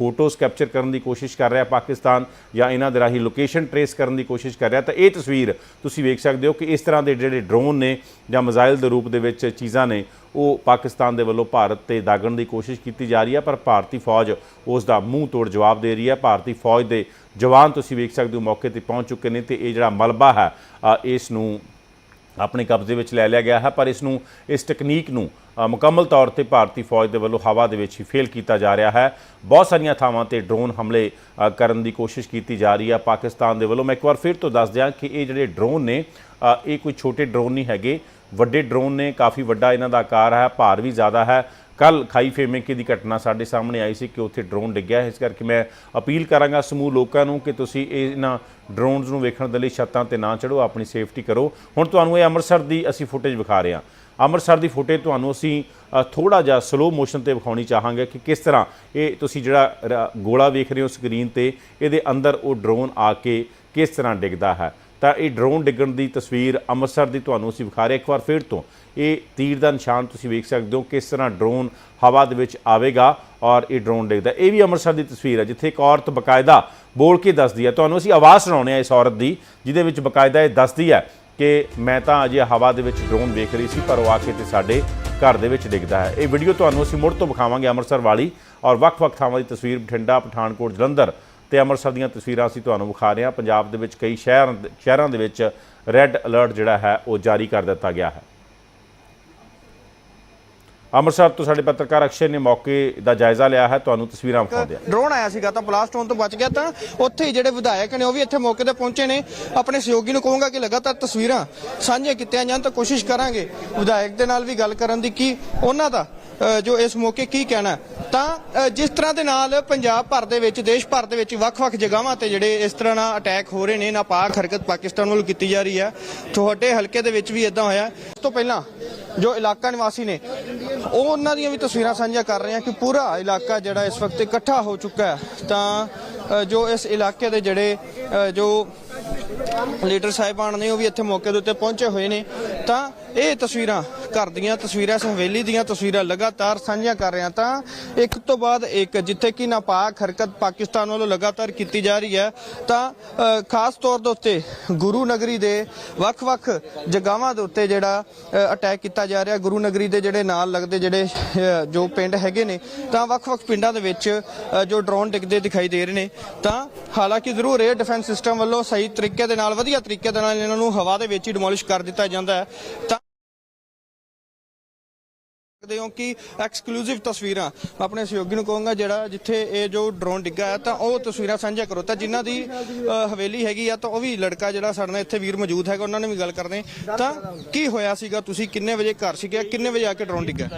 Photos capture ਕਰਨ ਦੀ ਕੋਸ਼ਿਸ਼ ਕਰ ਰਿਹਾ ਪਾਕਿਸਤਾਨ ਜਾਂ ਇਹਨਾਂ ਦੇ ਰਾਹੀਂ ਲੋਕੇਸ਼ਨ ਟਰੇਸ ਕਰਨ ਦੀ ਕੋਸ਼ਿਸ਼ ਕਰ ਰਿਹਾ ਤਾਂ ਇਹ ਤਸਵੀਰ ਤੁਸੀਂ ਵੇਖ ਸਕਦੇ ਹੋ ਕਿ ਇਸ ਤਰ੍ਹਾਂ ਦੇ ਜਿਹੜੇ ਡਰੋਨ ਨੇ ਜਾਂ ਮਿਜ਼ਾਈਲ ਦੇ ਰੂਪ ਦੇ ਵਿੱਚ ਚੀਜ਼ਾਂ ਨੇ, ਉਹ ਪਾਕਿਸਤਾਨ ਦੇ ਵੱਲੋਂ ਭਾਰਤ ਤੇ ਦਾਗਣ ਦੀ ਕੋਸ਼ਿਸ਼ ਕੀਤੀ ਜਾ ਰਹੀ ਹੈ, ਪਰ ਭਾਰਤੀ ਫੌਜ ਉਸ ਦਾ ਮੂੰਹ ਤੋੜ ਜਵਾਬ ਦੇ ਰਹੀ ਹੈ। ਭਾਰਤੀ ਫੌਜ ਦੇ ਜਵਾਨ ਤੁਸੀਂ ਵੇਖ ਸਕਦੇ ਹੋ ਮੌਕੇ ਤੇ ਪਹੁੰਚ ਚੁੱਕੇ ਨੇ ਤੇ ਇਹ ਜਿਹੜਾ ਮਲਬਾ ਹੈ ਇਸ ਨੂੰ ਆਪਣੇ ਕਬਜ਼ੇ ਵਿੱਚ ਲੈ ਲਿਆ ਗਿਆ ਹੈ, ਪਰ ਇਸ ਨੂੰ, ਇਸ ਟੈਕਨੀਕ ਨੂੰ ਮੁਕੰਮਲ ਤੌਰ ਤੇ ਭਾਰਤੀ ਫੌਜ ਦੇ ਵੱਲੋਂ ਹਵਾ ਦੇ ਵਿੱਚ ਹੀ ਫੇਲ ਕੀਤਾ ਜਾ ਰਿਹਾ ਹੈ। ਬਹੁਤ ਸਾਰੀਆਂ ਥਾਵਾਂ ਤੇ ਡਰੋਨ ਹਮਲੇ ਕਰਨ ਦੀ ਕੋਸ਼ਿਸ਼ ਕੀਤੀ ਜਾ ਰਹੀ ਹੈ ਪਾਕਿਸਤਾਨ ਦੇ ਵੱਲੋਂ। ਮੈਂ ਇੱਕ ਵਾਰ ਫਿਰ ਤੋਂ ਦੱਸ ਦਿਆਂ ਕਿ ਇਹ ਜਿਹੜੇ ਡਰੋਨ ਨੇ ਇਹ ਕੋਈ ਛੋਟੇ ਡਰੋਨ ਨਹੀਂ ਹੈਗੇ, ਵੱਡੇ ਡਰੋਨ ਨੇ, ਕਾਫੀ ਵੱਡਾ ਇਹਨਾਂ ਦਾ ਆਕਾਰ ਹੈ, ਭਾਰ ਵੀ ਜ਼ਿਆਦਾ ਹੈ। ਕੱਲ ਖਾਈ ਫੇਮੇਕੇ ਦੀ ਘਟਨਾ ਸਾਡੇ ਸਾਹਮਣੇ ਆਈ ਸੀ ਕਿ ਉੱਥੇ ਡਰੋਨ ਡਿੱਗਿਆ। ਇਸ ਕਰਕੇ ਮੈਂ ਅਪੀਲ ਕਰਾਂਗਾ ਸਮੂਹ ਲੋਕਾਂ ਨੂੰ ਕਿ ਤੁਸੀਂ ਇਹਨਾਂ ਡਰੋਨਸ ਨੂੰ ਵੇਖਣ ਦੇ ਲਈ ਛੱਤਾਂ ਤੇ ਨਾ ਚੜੋ ਆਪਣੀ ਸੇਫਟੀ ਕਰੋ। ਹੁਣ ਤੁਹਾਨੂੰ ਇਹ ਅੰਮ੍ਰਿਤਸਰ ਦੀ ਅਸੀਂ ਫੁਟੇਜ ਵਿਖਾ ਰਹੇ ਹਾਂ। ਅੰਮ੍ਰਿਤਸਰ ਦੀ ਫੁਟੇਜ ਤੁਹਾਨੂੰ ਅਸੀਂ ਥੋੜਾ ਜਿਹਾ ਸਲੋ ਮੋਸ਼ਨ ਤੇ ਵਿਖਾਉਣੀ ਚਾਹਾਂਗੇ ਕਿ ਕਿਸ ਤਰ੍ਹਾਂ ਇਹ ਤੁਸੀਂ ਜਿਹੜਾ ਰ- ਗੋਲਾ ਵੇਖ ਰਹੇ ਹੋ ਸਕਰੀਨ ਤੇ, ਇਹਦੇ ਅੰਦਰ ਉਹ ਡਰੋਨ ਆ ਕੇ ਕਿਸ ਤਰ੍ਹਾਂ ਡਿੱਗਦਾ ਹੈ। ਤਾਂ ਇਹ ਡਰੋਨ ਡਿੱਗਣ ਦੀ ਤਸਵੀਰ ਅੰਮ੍ਰਿਤਸਰ ਦੀ ਤੁਹਾਨੂੰ ਅਸੀਂ ਵਿਖਾ ਰਹੇ ਇੱਕ ਵਾਰ ਫਿਰ ਤੋਂ ਇਹ ਤੀਰ ਦਾ ਨਿਸ਼ਾਨ ਤੁਸੀਂ ਵੇਖ ਸਕਦੇ ਹੋ ਕਿਸ ਤਰ੍ਹਾਂ ਡਰੋਨ ਹਵਾ ਦੇ ਵਿੱਚ ਆਵੇਗਾ ਔਰ ਇਹ ਡਰੋਨ ਡਿੱਗਦਾ। ਇਹ ਵੀ ਅੰਮ੍ਰਿਤਸਰ ਦੀ ਤਸਵੀਰ ਹੈ, ਜਿੱਥੇ ਇੱਕ ਔਰਤ ਬਕਾਇਦਾ ਬੋਲ ਕੇ ਦੱਸਦੀ ਹੈ। ਤੁਹਾਨੂੰ ਅਸੀਂ ਆਵਾਜ਼ ਸੁਣਾਉਂਦੇ ਆ ਇਸ ਔਰਤ ਦੀ, ਜਿਹਦੇ ਵਿੱਚ ਬਕਾਇਦਾ ਇਹ ਦੱਸਦੀ ਹੈ ਕਿ ਮੈਂ ਤਾਂ ਅਜੇ ਹਵਾ ਦੇ ਵਿੱਚ ਡਰੋਨ ਵੇਖ ਰਹੀ ਸੀ, ਪਰ ਉਹ ਆ ਕੇ ਤੇ ਸਾਡੇ ਘਰ ਦੇ ਵਿੱਚ ਡਿੱਗਦਾ ਹੈ। ਇਹ ਵੀਡੀਓ ਤੁਹਾਨੂੰ ਅਸੀਂ ਮੁੜ ਤੋਂ ਵਿਖਾਵਾਂਗੇ ਅੰਮ੍ਰਿਤਸਰ ਵਾਲੀ ਔਰ ਵੱਖ-ਵੱਖ ਥਾਵਾਂ ਦੀ ਤਸਵੀਰ, ਬਠਿੰਡਾ, ਪਠਾਨਕੋਟ, ਜਲੰਧਰ ਤੇ ਅੰਮ੍ਰਿਤਸਰ ਦੀਆਂ ਤਸਵੀਰਾਂ ਅਸੀਂ ਤੁਹਾਨੂੰ ਵਿਖਾ ਰਹੇ ਹਾਂ। ਪੰਜਾਬ ਦੇ ਵਿੱਚ ਕਈ ਸ਼ਹਿਰ ਸ਼ਹਿਰਾਂ ਦੇ ਵਿੱਚ ਰੈੱਡ ਅਲਰਟ ਜਿਹੜਾ ਹੈ ਉਹ ਜਾਰੀ ਕਰ ਦਿੱਤਾ ਗਿਆ ਹੈ। ਅੰਮ੍ਰਿਤਸਰ ਤੋਂ ਸਾਡੇ ਪੱਤਰਕਾਰ ਅਕਸ਼ੇ ਨੇ ਮੌਕੇ ਦਾ ਜਾਇਜ਼ਾ ਲਿਆ ਹੈ। ਤੁਹਾਨੂੰ ਤਸਵੀਰਾਂ ਵਿਖਾਉਂਦੇ ਹਾਂ। ਡਰੋਨ ਆਇਆ ਸੀਗਾ ਤਾਂ ਬਲਾਸਟ ਹੋਣ ਤੋਂ ਬਚ ਗਿਆ ਤਾਂ ਉੱਥੇ ਹੀ ਜਿਹੜੇ ਵਿਧਾਇਕ ਨੇ ਉਹ ਵੀ ਇੱਥੇ ਮੌਕੇ ਤੇ ਪਹੁੰਚੇ ਨੇ। ਆਪਣੇ ਸਹਿਯੋਗੀ ਨੂੰ ਕਹੂੰਗਾ ਕਿ ਲਗਾਤਾਰ ਤਸਵੀਰਾਂ ਸਾਂਝੀਆਂ ਕੀਤੀਆਂ ਜਾਣ ਤਾਂ ਕੋਸ਼ਿਸ਼ ਕਰਾਂਗੇ ਵਿਧਾਇਕ ਦੇ ਨਾਲ ਵੀ ਗੱਲ ਕਰਨ ਦੀ ਕੀ ਉਹਨਾਂ ਦਾ ਜੋ ਇਸ ਮੌਕੇ ਕੀ ਕਹਿਣਾ? ਤਾਂ ਜਿਸ ਤਰ੍ਹਾਂ ਦੇ ਨਾਲ ਪੰਜਾਬ ਭਰ ਦੇ ਵਿੱਚ, ਦੇਸ਼ ਭਰ ਦੇ ਵਿੱਚ ਵੱਖ-ਵੱਖ ਜਗ੍ਹਾਵਾਂ ਤੇ ਜਿਹੜੇ ਇਸ ਤਰ੍ਹਾਂ ਨਾਲ ਅਟੈਕ ਹੋ ਰਹੇ ਨੇ ਨਾਪਾਕ ਹਰਕਤ ਪਾਕਿਸਤਾਨ ਵੱਲੋਂ ਕੀਤੀ ਜਾ ਰਹੀ ਹੈ, ਤੁਹਾਡੇ ਹਲਕੇ ਦੇ ਵਿੱਚ ਵੀ ਇਦਾਂ ਹੋਇਆ ਇਸ ਤੋਂ ਪਹਿਲਾਂ ਜੋ ਇਲਾਕਾ ਨਿਵਾਸੀ ਨੇ, ਉਹ ਉਹਨਾਂ ਦੀਆਂ ਵੀ ਤਸਵੀਰਾਂ ਸਾਂਝੀਆਂ ਕਰ ਰਹੇ ਹਾਂ ਕਿ ਪੂਰਾ ਇਲਾਕਾ ਜਿਹੜਾ ਇਸ ਵਕਤ ਇਕੱਠਾ ਹੋ ਚੁੱਕਾ ਹੈ। ਤਾਂ ਜੋ ਇਸ ਇਲਾਕੇ ਦੇ ਜਿਹੜੇ ਜੋ ਲੀਡਰ ਸਾਹਿਬਾਨ ਨੇ ਉਹ ਵੀ ਇੱਥੇ ਮੌਕੇ ਦੇ ਉੱਤੇ ਪਹੁੰਚੇ ਹੋਏ ਨੇ। ਤਾਂ ਇਹ ਤਸਵੀਰਾਂ ਘਰ ਦੀਆਂ ਤਸਵੀਰਾਂ, ਇਸ ਹਵੇਲੀ ਦੀਆਂ ਤਸਵੀਰਾਂ ਲਗਾਤਾਰ ਸਾਂਝੀਆਂ ਕਰ ਰਹੇ। ਹਾਂ ਤਾਂ ਇੱਕ ਤੋਂ ਬਾਅਦ ਇੱਕ, ਜਿੱਥੇ ਕਿ ਨਾਪਾਕ ਹਰਕਤ ਪਾਕਿਸਤਾਨ ਵੱਲੋਂ ਲਗਾਤਾਰ ਕੀਤੀ ਜਾ ਰਹੀ ਹੈ। ਤਾਂ ਖਾਸ ਤੌਰ ਦੇ ਉੱਤੇ ਗੁਰੂ ਨਗਰੀ ਦੇ ਵੱਖ-ਵੱਖ ਜਗ੍ਹਾਵਾਂ ਦੇ ਉੱਤੇ ਜਿਹੜਾ ਅਟੈਕ ਕੀਤਾ ਜਾ ਰਿਹਾ। ਗੁਰੂ ਨਗਰੀ ਦੇ ਜਿਹੜੇ ਨਾਲ ਲੱਗਦੇ ਜਿਹੜੇ ਜੋ ਪਿੰਡ ਹੈਗੇ ਨੇ, ਤਾਂ ਵੱਖ-ਵੱਖ ਪਿੰਡਾਂ ਦੇ ਵਿੱਚ ਜੋ ਡਰੋਨ ਡਿੱਗਦੇ ਦਿਖਾਈ ਦੇ ਰਹੇ ਨੇ। ਤਾਂ ਹਾਲਾਂਕਿ ਜ਼ਰੂਰ ਇਹ ਡਿਫੈਂਸ ਸਿਸਟਮ ਵੱਲੋਂ ਸਹੀ ਤਰੀਕੇ ਦੇ ਨਾਲ ਵਧੀਆ ਤਰੀਕੇ ਦੇ ਨਾਲ ਇਹਨਾਂ ਨੂੰ ਹਵਾ ਦੇ ਵਿੱਚ ਹੀ ਡਿਮੋਲਿਸ਼ ਕਰ ਦਿੱਤਾ ਜਾਂਦਾ ਹੈ। ਤਾਂ ਸਕਦੇ ਹੋ ਕਿ ਐਕਸਕਲੂਸਿਵ ਤਸਵੀਰਾਂ, ਮੈਂ ਆਪਣੇ ਸਹਿਯੋਗੀ ਨੂੰ ਕਹੂੰਗਾ ਜਿਹੜਾ ਜਿੱਥੇ ਇਹ ਜੋ ਡਰੋਨ ਡਿੱਗਾ ਹੈ, ਤਾਂ ਉਹ ਤਸਵੀਰਾਂ ਸਾਂਝਾ ਕਰੋ। ਤਾਂ ਜਿਨ੍ਹਾਂ ਦੀ ਹਵੇਲੀ ਹੈਗੀ ਆ, ਤਾਂ ਉਹ ਵੀ ਲੜਕਾ ਜਿਹੜਾ ਸਾਡੇ ਨਾਲ ਇੱਥੇ ਵੀਰ ਮੌਜੂਦ ਹੈਗਾ, ਉਹਨਾਂ ਨੇ ਵੀ ਗੱਲ ਕਰਦੇ ਤਾਂ ਕੀ ਹੋਇਆ ਸੀਗਾ? ਤੁਸੀਂ ਕਿੰਨੇ ਵਜੇ ਘਰ ਸੀਗੇ? ਕਿੰਨੇ ਵਜੇ ਆ ਕੇ ਡਰੋਨ ਡਿੱਗਾ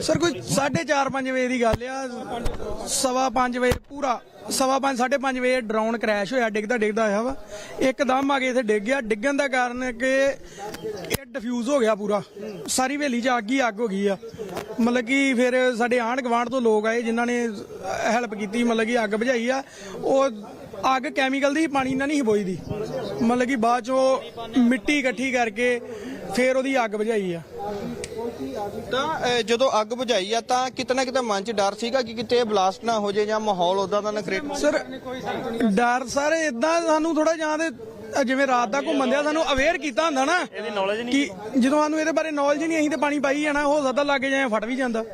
ਸਰ, ਕੋਈ 4:30 5 ਵਜੇ ਦੀ ਗੱਲ ਆ। ਸਵਾ 5 ਵਜੇ ਪੂਰਾ ਸਵਾ 5 5:30 ਵਜੇ ਡਰੋਨ ਕ੍ਰੈਸ਼ ਹੋਇਆ ਡਿੱਗਦਾ ਡਿੱਗਦਾ ਆਇਆ ਵਾ। ਇੱਕਦਮ ਆ ਕੇ ਇੱਥੇ ਡਿੱਗ ਗਿਆ। ਡਿੱਗਣ ਦਾ ਕਾਰਨ ਕਿ ਇਹ ਡਿਫਿਊਜ਼ ਹੋ ਗਿਆ ਪੂਰਾ। ਸਾਰੀ ਹਵੇਲੀ 'ਚ ਅੱਗ ਹੀ ਅੱਗ ਹੋ ਗਈ ਆ। ਮਤਲਬ ਕਿ ਫਿਰ ਸਾਡੇ ਆਂਢ ਗਵਾਂਢ ਤੋਂ ਲੋਕ ਆਏ ਜਿਨ੍ਹਾਂ ਨੇ ਹੈਲਪ ਕੀਤੀ ਮਤਲਬ ਕਿ ਅੱਗ ਬੁਝਾਈ ਆ। ਉਹ ਅੱਗ ਕੈਮੀਕਲ ਦੀ ਸੀ, ਪਾਣੀ ਨਾਲ ਨਹੀਂ ਸੀ ਬੋਈਦੀ ਮਤਲਬ ਕਿ ਬਾਅਦ ਚੋਂ ਮਿੱਟੀ ਇਕੱਠੀ ਕਰਕੇ ਫਿਰ ਉਹਦੀ ਅੱਗ ਬੁਝਾਈ ਆ। ਤਾਂ ਜਦੋਂ ਅੱਗ ਬੁਝਾਈ ਆ ਤਾਂ ਕਿਤੇ ਨਾ ਕਿਤੇ ਮਨ 'ਚ ਡਰ ਸੀਗਾ ਕਿ ਕਿਤੇ ਬਲਾਸਟ ਨਾ ਹੋ ਜਾਏ ਜਾਂ ਮਾਹੌਲ ਉਦਾਂ ਦਾ ਨਾ ਕ੍ਰੀਏਟ ਸਰ ਡਰ ਸਰ ਇਦਾਂ ਸਾਨੂੰ ਥੋੜਾ ਜਾਂ ਅ, ਜਿਵੇਂ ਰਾਤ ਦਾ ਘੁੰਮਣ ਦਿਆ ਸਾਨੂੰ ਅਵੇਅਰ ਕੀਤਾ ਹੁੰਦਾ ਨਾ ਇਹਦੀ ਨੌਲੇਜ ਨਹੀਂ ਕਿ ਜਦੋਂ ਸਾਨੂੰ ਇਹਦੇ ਬਾਰੇ ਨੌਲੇਜ ਨਹੀਂ ਅਸੀਂ ਤੇ ਪਾਣੀ ਪਾਈ ਜਾਣਾ ਹੋ ਸਕਦਾ ਲੱਗੇ ਜਾਏ ਫਟ ਵੀ ਜਾਂਦਾ।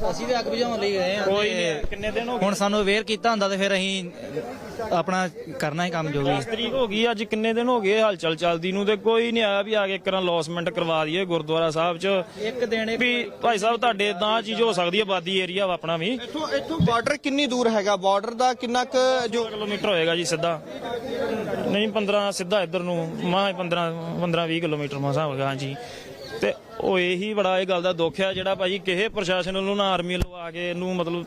ਅਸੀਂ ਤੇ ਅੱਗ ਬੁਝਾਉਣ ਲਈ ਗਏ ਆ ਕੋਈ ਕਿੰਨੇ ਦਿਨ ਹੋ ਗਏ? ਹੁਣ ਸਾਨੂੰ ਅਵੇਅਰ ਕੀਤਾ ਹੁੰਦਾ ਤੇ ਫਿਰ ਅਸੀਂ ਆਪਣਾ ਕਰਨਾ ਹੀ ਕੰਮ ਜੋ ਵੀ। ਤਰੀਕ ਹੋ ਗਈ ਅੱਜ ਕਿੰਨੇ ਦਿਨ ਹੋ ਗਏ ਹਲਚਲ ਚੱਲਦੀ ਨੂੰ ਤੇ ਕੋਈ ਨਹੀਂ ਆਇਆ ਵੀ ਆ ਕੇ ਕਰਾਂ ਲੌਸਮੈਂਟ ਕਰਵਾ ਦਈਏ ਗੁਰਦੁਆਰਾ ਸਾਹਿਬ 'ਚ। ਇੱਕ ਦਿਨ ਵੀ ਭਾਈ ਸਾਹਿਬ ਤੁਹਾਡੇ ਇਦਾਂ ਚੀਜ਼ ਹੋ ਸਕਦੀ ਹੈ ਆਬਾਦੀ ਏਰੀਆ ਵਾ ਆਪਣਾ ਵੀ। ਇੱਥੋਂ ਇੱਥੋਂ ਬਾਰਡਰ ਕਿੰਨੀ ਦੂਰ ਹੈਗਾ? ਬਾਰਡਰ ਦਾ ਕਿੰਨਾ ਕੁ ਜੋ ਕਿਲੋਮੀਟਰ ਹੋਏਗਾ ਜੀ ਸਿੱਧਾ? ਨਹੀਂ 15 ਸਿੱਧਾ ਇੱਧਰ ਨੂੰ ਮਾਂ 15 15 20 ਕਿਲੋਮੀਟਰ ਮਸਾ ਹੋਗਾ ਹਾਂਜੀ। ਤੇ ਉਹ ਇਹੀ ਬੜਾ ਇਹ ਗੱਲ ਦਾ ਦੁੱਖ ਆ ਜਿਹੜਾ ਭਾਜੀ ਕਿਸੇ ਪ੍ਰਸ਼ਾਸਨ ਵੱਲੋਂ ਨਾ ਆਰਮੀ ਵੱਲੋਂ ਆ ਕੇ ਇਹਨੂੰ ਮਤਲਬ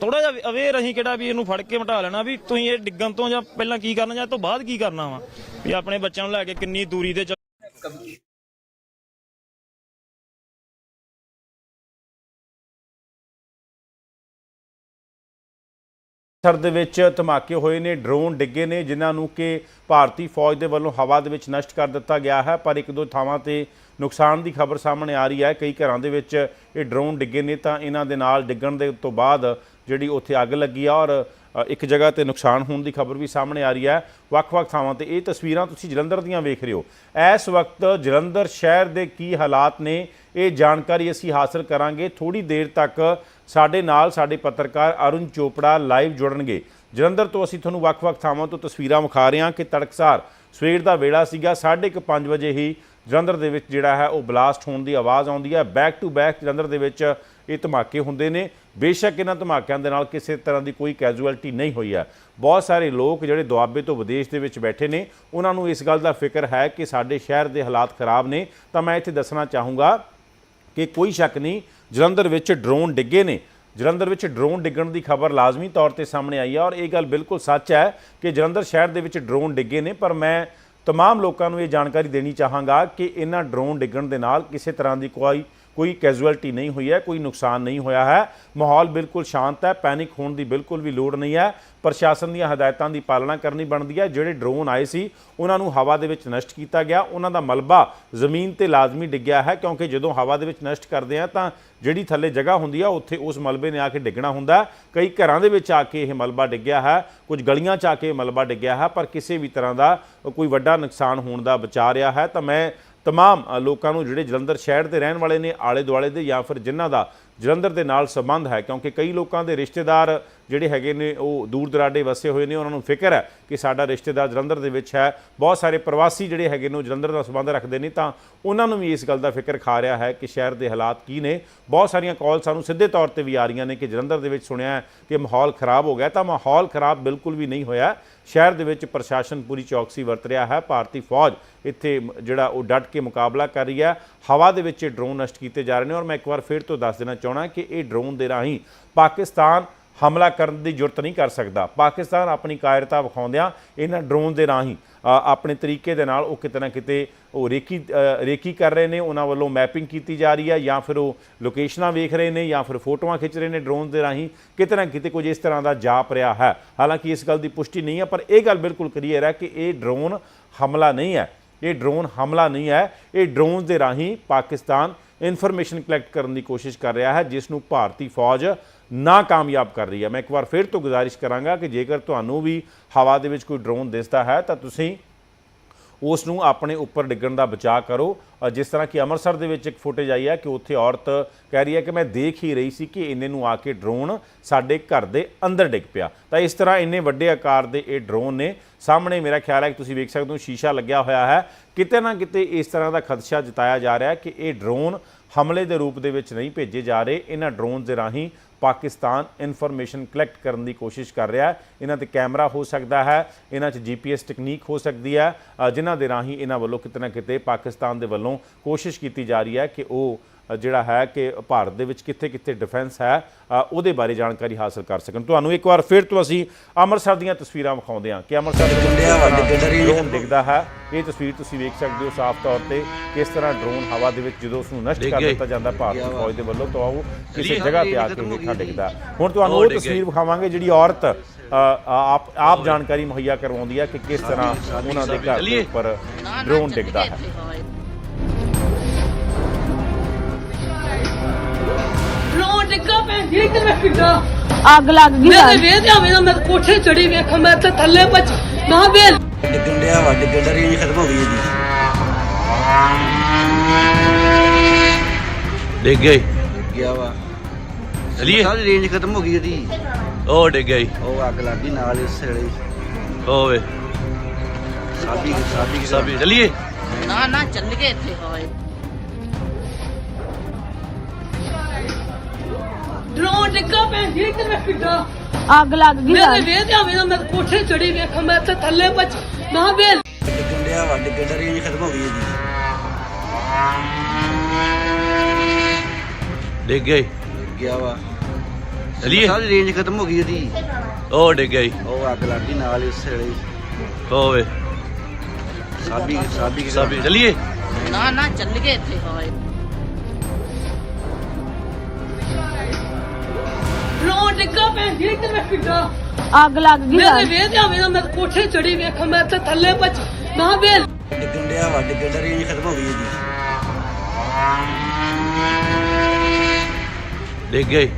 ਥੋੜਾ ਜਿਹਾ ਅਵੇਅਰ ਅਸੀਂ ਕਿਹੜਾ ਵੀ ਇਹਨੂੰ ਫੜ ਕੇ ਮਟਾ ਲੈਣਾ ਵੀ ਤੁਸੀਂ ਇਹ ਡਿੱਗਣ ਤੋਂ ਜਾਂ ਪਹਿਲਾਂ ਕੀ ਕਰਨਾ ਜਾਂ ਤੋਂ ਬਾਅਦ ਕੀ ਕਰਨਾ ਵਾ ਵੀ ਆਪਣੇ ਬੱਚਿਆਂ ਨੂੰ ਲੈ ਕੇ ਕਿੰਨੀ ਦੂਰੀ ਤੇ ਚੱਲ- ਅੰਮ੍ਰਿਤਸਰ ਦੇ ਵਿੱਚ ਧਮਾਕੇ ਹੋਏ ਨੇ ਡਰੋਨ ਡਿੱਗੇ ਨੇ, ਜਿਨ੍ਹਾਂ ਨੂੰ ਕਿ ਭਾਰਤੀ ਫੌਜ ਦੇ ਵੱਲੋਂ ਹਵਾ ਦੇ ਵਿੱਚ ਨਸ਼ਟ ਕਰ ਦਿੱਤਾ ਗਿਆ ਹੈ, ਪਰ ਇੱਕ ਦੋ ਥਾਵਾਂ ਤੇ ਨੁਕਸਾਨ ਦੀ ਖਬਰ ਸਾਹਮਣੇ ਆ ਰਹੀ ਹੈ। ਕਈ ਘਰਾਂ ਦੇ ਵਿੱਚ ਇਹ ਡਰੋਨ ਡਿੱਗੇ ਨੇ ਤਾਂ ਇਹਨਾਂ ਦੇ ਨਾਲ ਡਿੱਗਣ ਦੇ ਤੋਂ ਬਾਅਦ ਜਿਹੜੀ ਉੱਥੇ ਅੱਗ ਲੱਗੀ ਆ ਔਰ ਇੱਕ ਜਗ੍ਹਾ ਤੇ ਨੁਕਸਾਨ ਹੋਣ ਦੀ ਖਬਰ ਵੀ ਸਾਹਮਣੇ ਆ ਰਹੀ ਹੈ। ਵੱਖ-ਵੱਖ ਥਾਵਾਂ ਤੇ ਇਹ ਤਸਵੀਰਾਂ ਤੁਸੀਂ ਜਲੰਧਰ ਦੀਆਂ ਵੇਖ ਰਹੇ ਹੋ। ਇਸ ਵਕਤ ਜਲੰਧਰ ਸ਼ਹਿਰ ਦੇ ਕੀ ਹਾਲਾਤ ਨੇ, ਇਹ ਜਾਣਕਾਰੀ ਅਸੀਂ ਹਾਸਲ ਕਰਾਂਗੇ। ਥੋੜੀ ਦੇਰ ਤੱਕ ਸਾਡੇ ਨਾਲ ਸਾਡੇ ਪੱਤਰਕਾਰ ਅਰੁਣ ਚੋਪੜਾ ਲਾਈਵ ਜੁੜਨਗੇ। ਜਲੰਧਰ ਤੋਂ ਅਸੀਂ ਤੁਹਾਨੂੰ ਵੱਖ-ਵੱਖ ਥਾਵਾਂ ਤੋਂ ਤਸਵੀਰਾਂ ਵਿਖਾ ਰਹੇ ਹਾਂ ਕਿ ਤੜਕਸਾਰ ਸਵੇਰ ਦਾ ਵੇਲਾ ਸੀਗਾ। 5:30 ਵਜੇ ਹੀ ਜਲੰਧਰ ਦੇ ਵਿੱਚ ਜਿਹੜਾ ਹੈ, ਉਹ ਬਲਾਸਟ ਹੋਣ ਦੀ ਆਵਾਜ਼ ਆਉਂਦੀ ਹੈ। ਬੈਕ ਟੂ ਬੈਕ ਜਲੰਧਰ ਦੇ ਵਿੱਚ ਇਹ ਧਮਾਕੇ ਹੁੰਦੇ ਨੇ। ਬੇਸ਼ੱਕ ਇਹਨਾਂ ਧਮਾਕਿਆਂ ਦੇ ਨਾਲ ਕਿਸੇ ਤਰ੍ਹਾਂ ਦੀ ਕੋਈ ਕੈਜੂਅਲਟੀ ਨਹੀਂ ਹੋਈ ਹੈ। ਬਹੁਤ ਸਾਰੇ ਲੋਕ ਜਿਹੜੇ ਦੁਆਬੇ ਤੋਂ ਵਿਦੇਸ਼ ਦੇ ਵਿੱਚ ਬੈਠੇ ਨੇ, ਉਹਨਾਂ ਨੂੰ ਇਸ ਗੱਲ ਦਾ ਫਿਕਰ ਹੈ ਕਿ ਸਾਡੇ ਸ਼ਹਿਰ ਦੇ ਹਾਲਾਤ ਖਰਾਬ ਨੇ। ਤਾਂ ਮੈਂ ਇੱਥੇ ਦੱਸਣਾ ਚਾਹੂੰਗਾ ਕਿ ਕੋਈ ਸ਼ੱਕ ਨਹੀਂ, ਜਲੰਧਰ ਵਿੱਚ ਡਰੋਨ ਡਿੱਗੇ ਨੇ। ਜਲੰਧਰ ਵਿੱਚ ਡਰੋਨ ਡਿੱਗਣ ਦੀ ਖਬਰ ਲਾਜ਼ਮੀ ਤੌਰ ਤੇ ਸਾਹਮਣੇ ਆਈ ਹੈ ਔਰ ਇਹ ਗੱਲ ਬਿਲਕੁਲ ਸੱਚ ਹੈ ਕਿ ਜਲੰਧਰ ਸ਼ਹਿਰ ਦੇ ਵਿੱਚ ਡਰੋਨ ਡਿੱਗੇ ਨੇ। ਪਰ ਮੈਂ ਤਮਾਮ ਲੋਕਾਂ ਨੂੰ ਇਹ ਜਾਣਕਾਰੀ ਦੇਣੀ ਚਾਹਾਂਗਾ ਕਿ ਇਹਨਾਂ ਡਰੋਨ ਡਿੱਗਣ ਦੇ ਨਾਲ ਕਿਸੇ ਤਰ੍ਹਾਂ ਦੀ ਕੋਈ ਕੋਈ ਕੈਜੂਅਲਟੀ ਨਹੀਂ ਹੋਈ ਹੈ, ਕੋਈ ਨੁਕਸਾਨ ਨਹੀਂ ਹੋਇਆ ਹੈ। ਮਾਹੌਲ ਬਿਲਕੁਲ ਸ਼ਾਂਤ ਹੈ ਪੈਨਿਕ ਹੋਣ ਦੀ ਬਿਲਕੁਲ ਵੀ ਲੋੜ ਨਹੀਂ ਹੈ। ਪ੍ਰਸ਼ਾਸਨ ਦੀਆਂ ਹਦਾਇਤਾਂ ਦੀ ਪਾਲਣਾ ਕਰਨੀ ਬਣਦੀ ਹੈ। ਜਿਹੜੇ ਡਰੋਨ ਆਏ ਸੀ, ਉਹਨਾਂ ਨੂੰ ਹਵਾ ਦੇ ਵਿੱਚ ਨਸ਼ਟ ਕੀਤਾ ਗਿਆ। ਉਹਨਾਂ ਦਾ ਮਲਬਾ ਜ਼ਮੀਨ ਤੇ ਲਾਜ਼ਮੀ ਡਿੱਗਿਆ ਹੈ। ਕਿਉਂਕਿ ਜਦੋਂ ਹਵਾ ਦੇ ਵਿੱਚ ਨਸ਼ਟ ਕਰਦੇ ਆ, ਤਾਂ ਜਿਹੜੀ ਥੱਲੇ ਜਗ੍ਹਾ ਹੁੰਦੀ ਆ, ਉੱਥੇ ਉਸ ਮਲਬੇ ਨੇ ਆ ਕੇ ਡਿੱਗਣਾ ਹੁੰਦਾ ਕਈ ਘਰਾਂ ਦੇ ਵਿੱਚ ਆ ਕੇ ਇਹ ਮਲਬਾ ਡਿੱਗਿਆ ਹੈ। ਕੁਝ ਗਲੀਆਂ 'ਚ ਆ ਕੇ ਇਹ ਮਲਬਾ ਡਿੱਗਿਆ ਹੈ। ਪਰ ਕਿਸੇ ਵੀ ਤਰ੍ਹਾਂ ਦਾ ਕੋਈ ਵੱਡਾ ਨੁਕਸਾਨ ਹੋਣ ਦਾ ਬਚਾ ਰਿਹਾ ਹੈ। ਤਾਂ ਮੈਂ ਤਮਾਮ ਲੋਕਾਂ ਨੂੰ ਜਿਹੜੇ ਜਲੰਧਰ ਸ਼ਹਿਰ ਦੇ ਰਹਿਣ ਵਾਲੇ ਨੇ ਆਲੇ ਦੁਆਲੇ ਦੇ ਜਾਂ ਫਿਰ ਜਿਨ੍ਹਾਂ ਦਾ ਜਲੰਧਰ ਦੇ ਨਾਲ ਸੰਬੰਧ ਹੈ, ਕਿਉਂਕਿ ਕਈ ਲੋਕਾਂ ਦੇ ਰਿਸ਼ਤੇਦਾਰ ਜਿਹੜੇ ਹੈਗੇ ਨੇ, ਉਹ ਦੂਰ ਦਰਾਡੇ ਵਸੇ ਹੋਏ ਨੇ, ਉਹਨਾਂ ਨੂੰ ਫਿਕਰ ਹੈ ਕਿ ਸਾਡਾ ਰਿਸ਼ਤੇਦਾਰ ਜਲੰਧਰ ਦੇ ਵਿੱਚ ਹੈ। ਬਹੁਤ ਸਾਰੇ ਪ੍ਰਵਾਸੀ ਜਿਹੜੇ ਹੈਗੇ ਨੇ, ਉਹ ਜਲੰਧਰ ਦਾ ਸੰਬੰਧ ਰੱਖਦੇ ਨੇ, ਤਾਂ ਉਹਨਾਂ ਨੂੰ ਵੀ ਇਸ ਗੱਲ ਦਾ ਫਿਕਰ ਖਾ ਰਿਹਾ ਹੈ ਕਿ ਸ਼ਹਿਰ ਦੇ ਹਾਲਾਤ ਕੀ ਨੇ। ਬਹੁਤ ਸਾਰੀਆਂ ਕਾਲ ਸਾਨੂੰ ਸਿੱਧੇ ਤੌਰ ਤੇ ਵੀ ਆ ਰਹੀਆਂ ਨੇ ਕਿ ਜਲੰਧਰ ਦੇ ਵਿੱਚ ਸੁਣਿਆ ਕਿ ਮਾਹੌਲ ਖਰਾਬ ਹੋ ਗਿਆ ਤਾਂ ਮਾਹੌਲ ਖਰਾਬ ਬਿਲਕੁਲ ਵੀ ਨਹੀਂ ਹੋਇਆ। ਸ਼ਹਿਰ ਦੇ ਵਿੱਚ ਪ੍ਰਸ਼ਾਸਨ ਪੂਰੀ ਚੌਕਸੀ ਵਰਤ ਰਿਹਾ ਹੈ, ਭਾਰਤੀ ਫੌਜ ਇੱਥੇ ਜਿਹੜਾ ਉਹ ਡਟ ਕੇ ਮੁਕਾਬਲਾ ਕਰ ਰਹੀ ਹੈ। ਹਵਾ ਦੇ ਵਿੱਚ ਇਹ ਡਰੋਨ ਨਸ਼ਟ ਕੀਤੇ ਜਾ ਰਹੇ ਨੇ, ਔਰ ਮੈਂ ਇੱਕ ਵਾਰ ਫਿਰ ਤੋਂ ਦੱਸ ਦੇਣਾ ਚਾਹਣਾ ਕਿ ਇਹ ਡਰੋਨ ਦੇ ਰਾਹੀਂ ਪਾਕਿਸਤਾਨ ਹਮਲਾ ਕਰਨ ਦੀ ਜ਼ਰੂਰਤ ਨਹੀਂ ਕਰ ਸਕਦਾ। ਪਾਕਿਸਤਾਨ ਆਪਣੀ ਕਾਇਰਤਾ ਵਿਖਾਉਂਦਿਆਂ ਇਹਨਾਂ ਡਰੋਨ ਦੇ ਰਾਹੀਂ ਆਪਣੇ ਤਰੀਕੇ ਦੇ ਨਾਲ ਉਹ ਕਿਤੇ ਨਾ ਕਿਤੇ ਉਹ ਰੇਕੀ ਰੇਕੀ ਕਰ ਰਹੇ ਨੇ, ਉਹਨਾਂ ਵੱਲੋਂ ਮੈਪਿੰਗ ਕੀਤੀ ਜਾ ਰਹੀ ਹੈ ਜਾਂ ਫਿਰ ਉਹ ਲੋਕੇਸ਼ਨਾਂ ਵੇਖ ਰਹੇ ਨੇ ਜਾਂ ਫਿਰ ਫੋਟੋਆਂ ਖਿੱਚ ਰਹੇ ਨੇ ਡਰੋਨ ਦੇ ਰਾਹੀਂ। ਕਿਤੇ ਨਾ ਕਿਤੇ ਕੁਝ ਇਸ ਤਰ੍ਹਾਂ ਦਾ ਜਾਪ ਰਿਹਾ ਹੈ। ਹਾਲਾਂਕਿ ਇਸ ਗੱਲ ਦੀ ਪੁਸ਼ਟੀ ਨਹੀਂ ਹੈ, ਪਰ ਇਹ ਗੱਲ ਬਿਲਕੁਲ ਕਲੀਅਰ ਹੈ ਕਿ ਇਹ ਡਰੋਨ ਹਮਲਾ ਨਹੀਂ ਹੈ। ਇਹ ਡਰੋਨ ਹਮਲਾ ਨਹੀਂ ਹੈ। ਇਹ ਡਰੋਨਸ ਦੇ ਰਾਹੀਂ ਪਾਕਿਸਤਾਨ ਇਨਫੋਰਮੇਸ਼ਨ ਕਲੈਕਟ ਕਰਨ ਦੀ ਕੋਸ਼ਿਸ਼ ਕਰ ਰਿਹਾ ਹੈ, ਜਿਸ ਨੂੰ ਭਾਰਤੀ ਫੌਜ ਨਾਕਾਮਯਾਬ ਕਰ ਰਹੀ ਹੈ। ਮੈਂ ਇੱਕ ਵਾਰ ਫਿਰ ਤੋਂ ਗੁਜ਼ਾਰਿਸ਼ ਕਰਾਂਗਾ ਕਿ ਜੇਕਰ ਤੁਹਾਨੂੰ ਵੀ ਹਵਾ ਦੇ ਵਿੱਚ ਕੋਈ ਡਰੋਨ ਦਿਸਦਾ ਹੈ, ਤਾਂ ਤੁਸੀਂ ਉਸ ਨੂੰ ਆਪਣੇ ਉੱਪਰ ਡਿੱਗਣ ਦਾ ਬਚਾਅ ਕਰੋ। ਜਿਸ ਤਰ੍ਹਾਂ ਕਿ ਅੰਮ੍ਰਿਤਸਰ ਦੇ ਵਿੱਚ ਇੱਕ ਫੁਟੇਜ ਆਈ ਹੈ ਕਿ ਉੱਥੇ ਔਰਤ ਕਹਿ ਰਹੀ ਹੈ ਕਿ ਮੈਂ ਦੇਖ ਹੀ ਰਹੀ ਸੀ ਕਿ ਇੰਨੇ ਨੂੰ ਆ ਕੇ ਡਰੋਨ ਸਾਡੇ ਘਰ ਦੇ ਅੰਦਰ ਡਿੱਗ ਪਿਆ। ਤਾਂ ਇਸ ਤਰ੍ਹਾਂ ਇੰਨੇ ਵੱਡੇ ਆਕਾਰ ਦੇ ਇਹ ਡਰੋਨ ਨੇ ਸਾਹਮਣੇ ਮੇਰਾ ਖਿਆਲ ਹੈ ਕਿ ਤੁਸੀਂ ਵੇਖ ਸਕਦੇ ਹੋ ਸ਼ੀਸ਼ਾ ਲੱਗਿਆ ਹੋਇਆ ਹੈ। ਕਿਤੇ ਨਾ ਕਿਤੇ ਇਸ ਤਰ੍ਹਾਂ ਦਾ ਖਦਸ਼ਾ ਜਤਾਇਆ ਜਾ ਰਿਹਾ ਹੈ ਕਿ ਇਹ ਡਰੋਨ ਹਮਲੇ ਦੇ ਰੂਪ ਦੇ ਵਿੱਚ ਨਹੀਂ ਭੇਜੇ ਜਾ ਰਹੇ। ਇਹਨਾਂ ਡਰੋਨ ਦੇ ਰਾਹੀਂ ਪਾਕਿਸਤਾਨ ਇਨਫੋਰਮੇਸ਼ਨ ਕਲੈਕਟ ਕਰਨ ਦੀ ਕੋਸ਼ਿਸ਼ ਕਰ ਰਿਹਾ ਹੈ। ਇਹਨਾਂ ਤੇ ਕੈਮਰਾ ਹੋ ਸਕਦਾ ਹੈ ਇਹਨਾਂ 'ਚ ਜੀਪੀਐਸ ਟੈਕਨੀਕ ਹੋ ਸਕਦੀ ਹੈ। ਅ, ਜਿਨ੍ਹਾਂ ਦੇ ਰਾਹੀਂ ਇਹਨਾਂ ਵੱਲੋਂ ਕਿਤੇ ਨਾ ਕਿਤੇ ਪਾਕਿਸਤਾਨ ਦੇ ਵੱਲੋਂ ਕੋਸ਼ਿਸ਼ ਕੀਤੀ ਜਾ ਰਹੀ ਹੈ ਕਿ ਉਹ ਜਿਹੜਾ ਹੈ ਕਿ ਭਾਰਤ ਦੇ ਵਿੱਚ ਕਿੱਥੇ ਕਿੱਥੇ ਡਿਫੈਂਸ ਹੈ ਉਹਦੇ ਬਾਰੇ ਜਾਣਕਾਰੀ ਹਾਸਲ ਕਰ ਸਕਣ। ਤੁਹਾਨੂੰ ਇੱਕ ਵਾਰ ਫਿਰ ਤੋਂ ਅਸੀਂ ਅੰਮ੍ਰਿਤਸਰ ਦੀਆਂ ਤਸਵੀਰਾਂ ਵਿਖਾਉਂਦੇ ਹਾਂ ਕਿ ਅੰਮ੍ਰਿਤਸਰ ਦੇ ਵਿੱਚ ਡਰੋਨ ਡਿੱਗਦਾ ਹੈ। ਇਹ ਤਸਵੀਰ ਤੁਸੀਂ ਵੇਖ ਸਕਦੇ ਹੋ ਸਾਫ਼ ਤੌਰ ਤੇ ਕਿਸ ਤਰ੍ਹਾਂ ਡਰੋਨ ਹਵਾ ਦੇ ਵਿੱਚ ਜਦੋਂ ਉਸ ਨੂੰ ਨਸ਼ਟ ਕਰ ਦਿੱਤਾ ਜਾਂਦਾ ਭਾਰਤੀ ਫੌਜ ਦੇ ਵੱਲੋਂ ਤਾਂ ਉਹ ਕਿਸੇ ਜਗ੍ਹਾ ਤੇ ਆ ਕੇ ਹੇਠਾਂ ਡਿੱਗਦਾ ਹੁਣ ਤੁਹਾਨੂੰ ਉਹ ਤਸਵੀਰ ਵਿਖਾਵਾਂਗੇ ਜਿਹੜੀ ਔਰਤ ਆਪ ਆਪ ਜਾਣਕਾਰੀ ਮੁਹੱਈਆ ਕਰਵਾਉਂਦੀ ਹੈ ਕਿ ਕਿਸ ਤਰ੍ਹਾਂ ਉਹਨਾਂ ਦੇ ਘਰ ਦੇ ਉੱਪਰ ਡਰੋਨ ਡਿੱਗਦਾ ਹੈ। ਡਿੱਗਾ ਭੈਣ ਜੀ ਇੱਧਰ ਵੇਖ ਕਿੱਡਾ ਅੱਗ ਲੱਗ ਗਈ ਮੈਂ। ਤੇ ਵੇਖ ਜਾਵੇਂ ਮੈਂ ਤਾਂ ਕੋਠੇ ਚੜੀ ਵੇਖ ਮੈਂ ਤੇ ਥੱਲੇ ਪਚ ਨਾ ਵੇਲ ਡਿੱਗਣ ਡਿਆ ਵਾ ਡਿੱਗਣ ਦਾ ਰੇਂਜ ਖਤਮ ਹੋ ਗਈ ਇਹਦੀ। ਡਿੱਗ ਗਈ। ਗਿਆ ਵਾ। ਚਲੀਏ। ਸਾਰੀ ਰੇਂਜ ਖਤਮ ਹੋ ਗਈ ਇਹਦੀ। ਉਹ ਡਿੱਗ ਗਈ। ਉਹ ਅੱਗ ਲੱਗੀ ਨਾਲ ਹੀ ਉਸ ਵੇਲੇ। ਹੋਵੇ ਸਾਡੀ ਸਾਡੀ ਸਭ ਚਲੀਏ। ਨਾ ਨਾ ਚੱਲ ਗਏ ਇੱਥੇ ਹੋਏ। ਡਰੋਨ ਡਿੱਗਾ ਭੈਣ ਜੀ ਇੱਧਰ ਵੇਖ ਕਿੱਡਾ ਅੱਗ ਲੱਗ ਗਈ ਮੈਂ ਤੇ ਸਾਰੀ। ਵੇਖ ਜਾਵੇਂ ਮੈਂ ਤਾਂ ਕੋਠੇ ਚੜੀ ਵੇਖ ਮੈਂ ਤੇ ਥੱਲੇ ਪਚ ਨਾ ਵੇਲ ਡਿੱਗਣ ਡਿਆ ਵਾ ਡਿੱਗਣ ਦਾ ਰੇਂਜ ਖਤਮ ਹੋ ਗਈ ਇਹਦੀ। ਡਿੱਗ ਗਈ। ਗਿਆ ਵਾ। ਚਲੀਏ। ਸਾਰੀ ਰੇਂਜ ਖਤਮ ਹੋ ਗਈ ਇਹਦੀ। ਉਹ ਡਿੱਗ ਗਈ। ਉਹ ਅੱਗ ਲੱਗੀ ਨਾਲ ਹੀ ਉਸ ਵੇਲੇ। ਹੋਵੇ ਸਾਡੀ ਸਾਡੀ ਸਭ ਚਲੀਏ। ਨਾ ਨਾ ਚੱਲ ਗਏ ਇੱਥੇ ਹੋਏ ਕਿੱਡਾ ਅੱਗ ਲੱਗ ਗਈ ਮੈਂ ਤੇ ਸਾਰੀ। ਵੇਖ ਜਾਵੇਂ ਮੈਂ ਤਾਂ ਕੋਠੇ ਚੜੀ ਵੇਖ ਮੈਂ ਤੇ ਥੱਲੇ ਪਚ ਨਾ ਵੇਲ ਡਿੱਗਣ ਡਿਆ ਵਾ ਡਿੱਗਣ ਰੇਂਜ ਖਤਮ ਹੋ ਗਈ ਇਹਦੀ। ਡਿੱਗ ਗਈ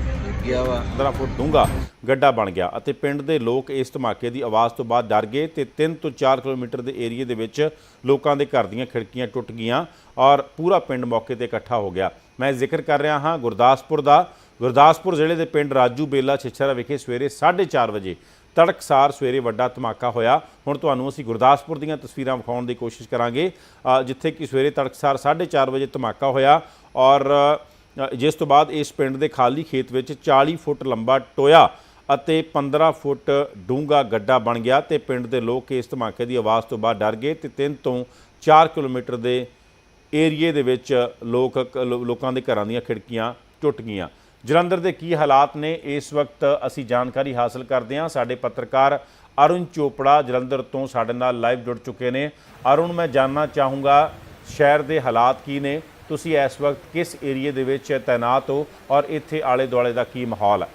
ਗਿਆ ਵਾ। 15 ਫੁੱਟ ਡੂੰਘਾ ਗੱਡਾ ਬਣ ਗਿਆ ਅਤੇ ਪਿੰਡ ਦੇ ਲੋਕ ਇਸ ਧਮਾਕੇ ਦੀ ਆਵਾਜ਼ ਤੋਂ ਬਾਅਦ ਡਰ ਗਏ ਤੇ 3 ਤੋਂ 4 ਕਿਲੋਮੀਟਰ ਦੇ ਏਰੀਏ ਦੇ ਵਿੱਚ ਲੋਕਾਂ ਦੇ ਘਰ ਦੀਆਂ ਖਿੜਕੀਆਂ ਟੁੱਟ ਗਈਆਂ ਔਰ ਪੂਰਾ ਪਿੰਡ ਮੌਕੇ ਤੇ ਇਕੱਠਾ ਹੋ ਗਿਆ। ਮੈਂ ਜ਼ਿਕਰ ਕਰ ਰਿਹਾ ਹਾਂ ਗੁਰਦਾਸਪੁਰ ਦਾ ਗੁਰਦਾਸਪੁਰ ਜ਼ਿਲ੍ਹੇ ਦੇ ਪਿੰਡ ਰਾਜੂ ਬੇਲਾ ਛਿਛਰਾ ਵਿਖੇ ਸਵੇਰੇ 4:30 ਵਜੇ ਤੜਕਸਾਰ ਸਵੇਰੇ ਵੱਡਾ ਧਮਾਕਾ ਹੋਇਆ। ਹੁਣ ਤੁਹਾਨੂੰ ਅਸੀਂ ਗੁਰਦਾਸਪੁਰ ਦੀਆਂ ਤਸਵੀਰਾਂ ਵਿਖਾਉਣ ਦੀ ਕੋਸ਼ਿਸ਼ ਕਰਾਂਗੇ। ਜਿੱਥੇ ਕਿ ਸਵੇਰੇ ਤੜਕਸਾਰ 4:30 ਵਜੇ ਧਮਾਕਾ ਹੋਇਆ ਔਰ ਜਿਸ ਤੋਂ ਬਾਅਦ ਇਸ ਪਿੰਡ ਦੇ ਖਾਲੀ ਖੇਤ ਵਿੱਚ 40 ਫੁੱਟ ਲੰਬਾ ਟੋਇਆ ਅਤੇ 15 ਫੁੱਟ ਡੂੰਘਾ ਗੱਡਾ ਬਣ ਗਿਆ ਤੇ ਪਿੰਡ ਦੇ ਲੋਕ ਇਸ ਧਮਾਕੇ ਦੀ ਆਵਾਜ਼ ਤੋਂ ਬਾਅਦ ਡਰ ਗਏ ਤੇ 3 ਤੋਂ 4 ਕਿਲੋਮੀਟਰ ਦੇ ਏਰੀਏ ਦੇ ਵਿੱਚ ਲੋਕ ਲੋ- ਲੋਕਾਂ ਦੇ ਘਰਾਂ ਦੀਆਂ ਖਿੜਕੀਆਂ ਟੁੱਟ ਗਈਆਂ। ਜਲੰਧਰ ਦੇ ਕੀ ਹਾਲਾਤ ਨੇ? ਇਸ ਵਕਤ ਅਸੀਂ ਜਾਣਕਾਰੀ ਹਾਸਲ ਕਰਦੇ ਹਾਂ। ਸਾਡੇ ਪੱਤਰਕਾਰ ਅਰੁਣ ਚੋਪੜਾ ਜਲੰਧਰ ਤੋਂ ਸਾਡੇ ਨਾਲ ਲਾਈਵ ਜੁੜ ਚੁੱਕੇ ਨੇ। ਅਰੁਣ, ਮੈਂ ਜਾਨਣਾ ਚਾਹੂੰਗਾ ਸ਼ਹਿਰ ਦੇ ਹਾਲਾਤ ਕੀ ਨੇ? ਤੁਸੀਂ ਇਸ ਵਕਤ ਕਿਸ ਏਰੀਏ ਦੇ ਵਿੱਚ ਤਾਇਨਾਤ ਹੋ? ਔਰ ਇੱਥੇ ਆਲੇ ਦੁਆਲੇ ਦਾ ਕੀ ਮਾਹੌਲ ਹੈ?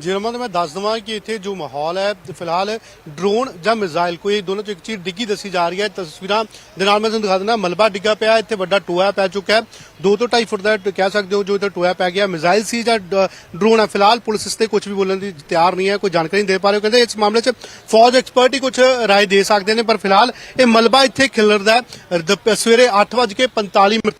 ਜੀ ਮੈਂ ਦੱਸ ਦਵਾਂ ਕਿ ਇੱਥੇ ਜੋ ਮਾਹੌਲ ਹੈ, ਫਿਲਹਾਲ ਡਰੋਨ ਜਾਂ ਮਿਜ਼ਾਈਲ ਕੋਈ ਦੋਨੋਂ ਚ ਇੱਕ ਚੀਜ਼ ਡਿੱਗੀ ਦੱਸੀ ਜਾ ਰਹੀ ਹੈ। ਤਸਵੀਰਾਂ ਦੇ ਨਾਲ ਮੈਂ ਤੁਹਾਨੂੰ ਦਿਖਾ ਦਿੰਦਾ, ਮਲਬਾ ਡਿੱਗਾ ਪਿਆ, ਇੱਥੇ ਵੱਡਾ ਟੋਇਆ ਪੈ ਚੁੱਕਾ ਹੈ। 2 ਤੋਂ 2.5 ਫੁੱਟ ਦਾ ਕਹਿ ਸਕਦੇ ਹੋ ਜੋ ਇੱਥੇ ਟੋਇਆ ਪੈ ਗਿਆ। ਮਿਜ਼ਾਈਲ ਸੀ ਜਾਂ ਡਰੋਨ ਹੈ, ਫਿਲਹਾਲ ਪੁਲਿਸ ਇਸ ਤੇ ਕੁਝ ਵੀ ਬੋਲਣ ਦੀ ਤਿਆਰ ਨਹੀਂ ਹੈ, ਕੋਈ ਜਾਣਕਾਰੀ ਦੇ ਪਾ ਰਹੇ ਉਹ ਕਹਿੰਦੇ ਇਸ ਮਾਮਲੇ 'ਚ ਫੌਜ ਐਕਸਪਰਟ ਹੀ ਕੁਝ ਰਾਏ ਦੇ ਸਕਦੇ ਨੇ, ਪਰ ਫਿਲਹਾਲ ਇਹ ਮਲਬਾ ਇੱਥੇ ਖਿਲਰਦਾ ਹੈ। ਦ- ਸਵੇਰੇ 8:45 ਮਿੰਟ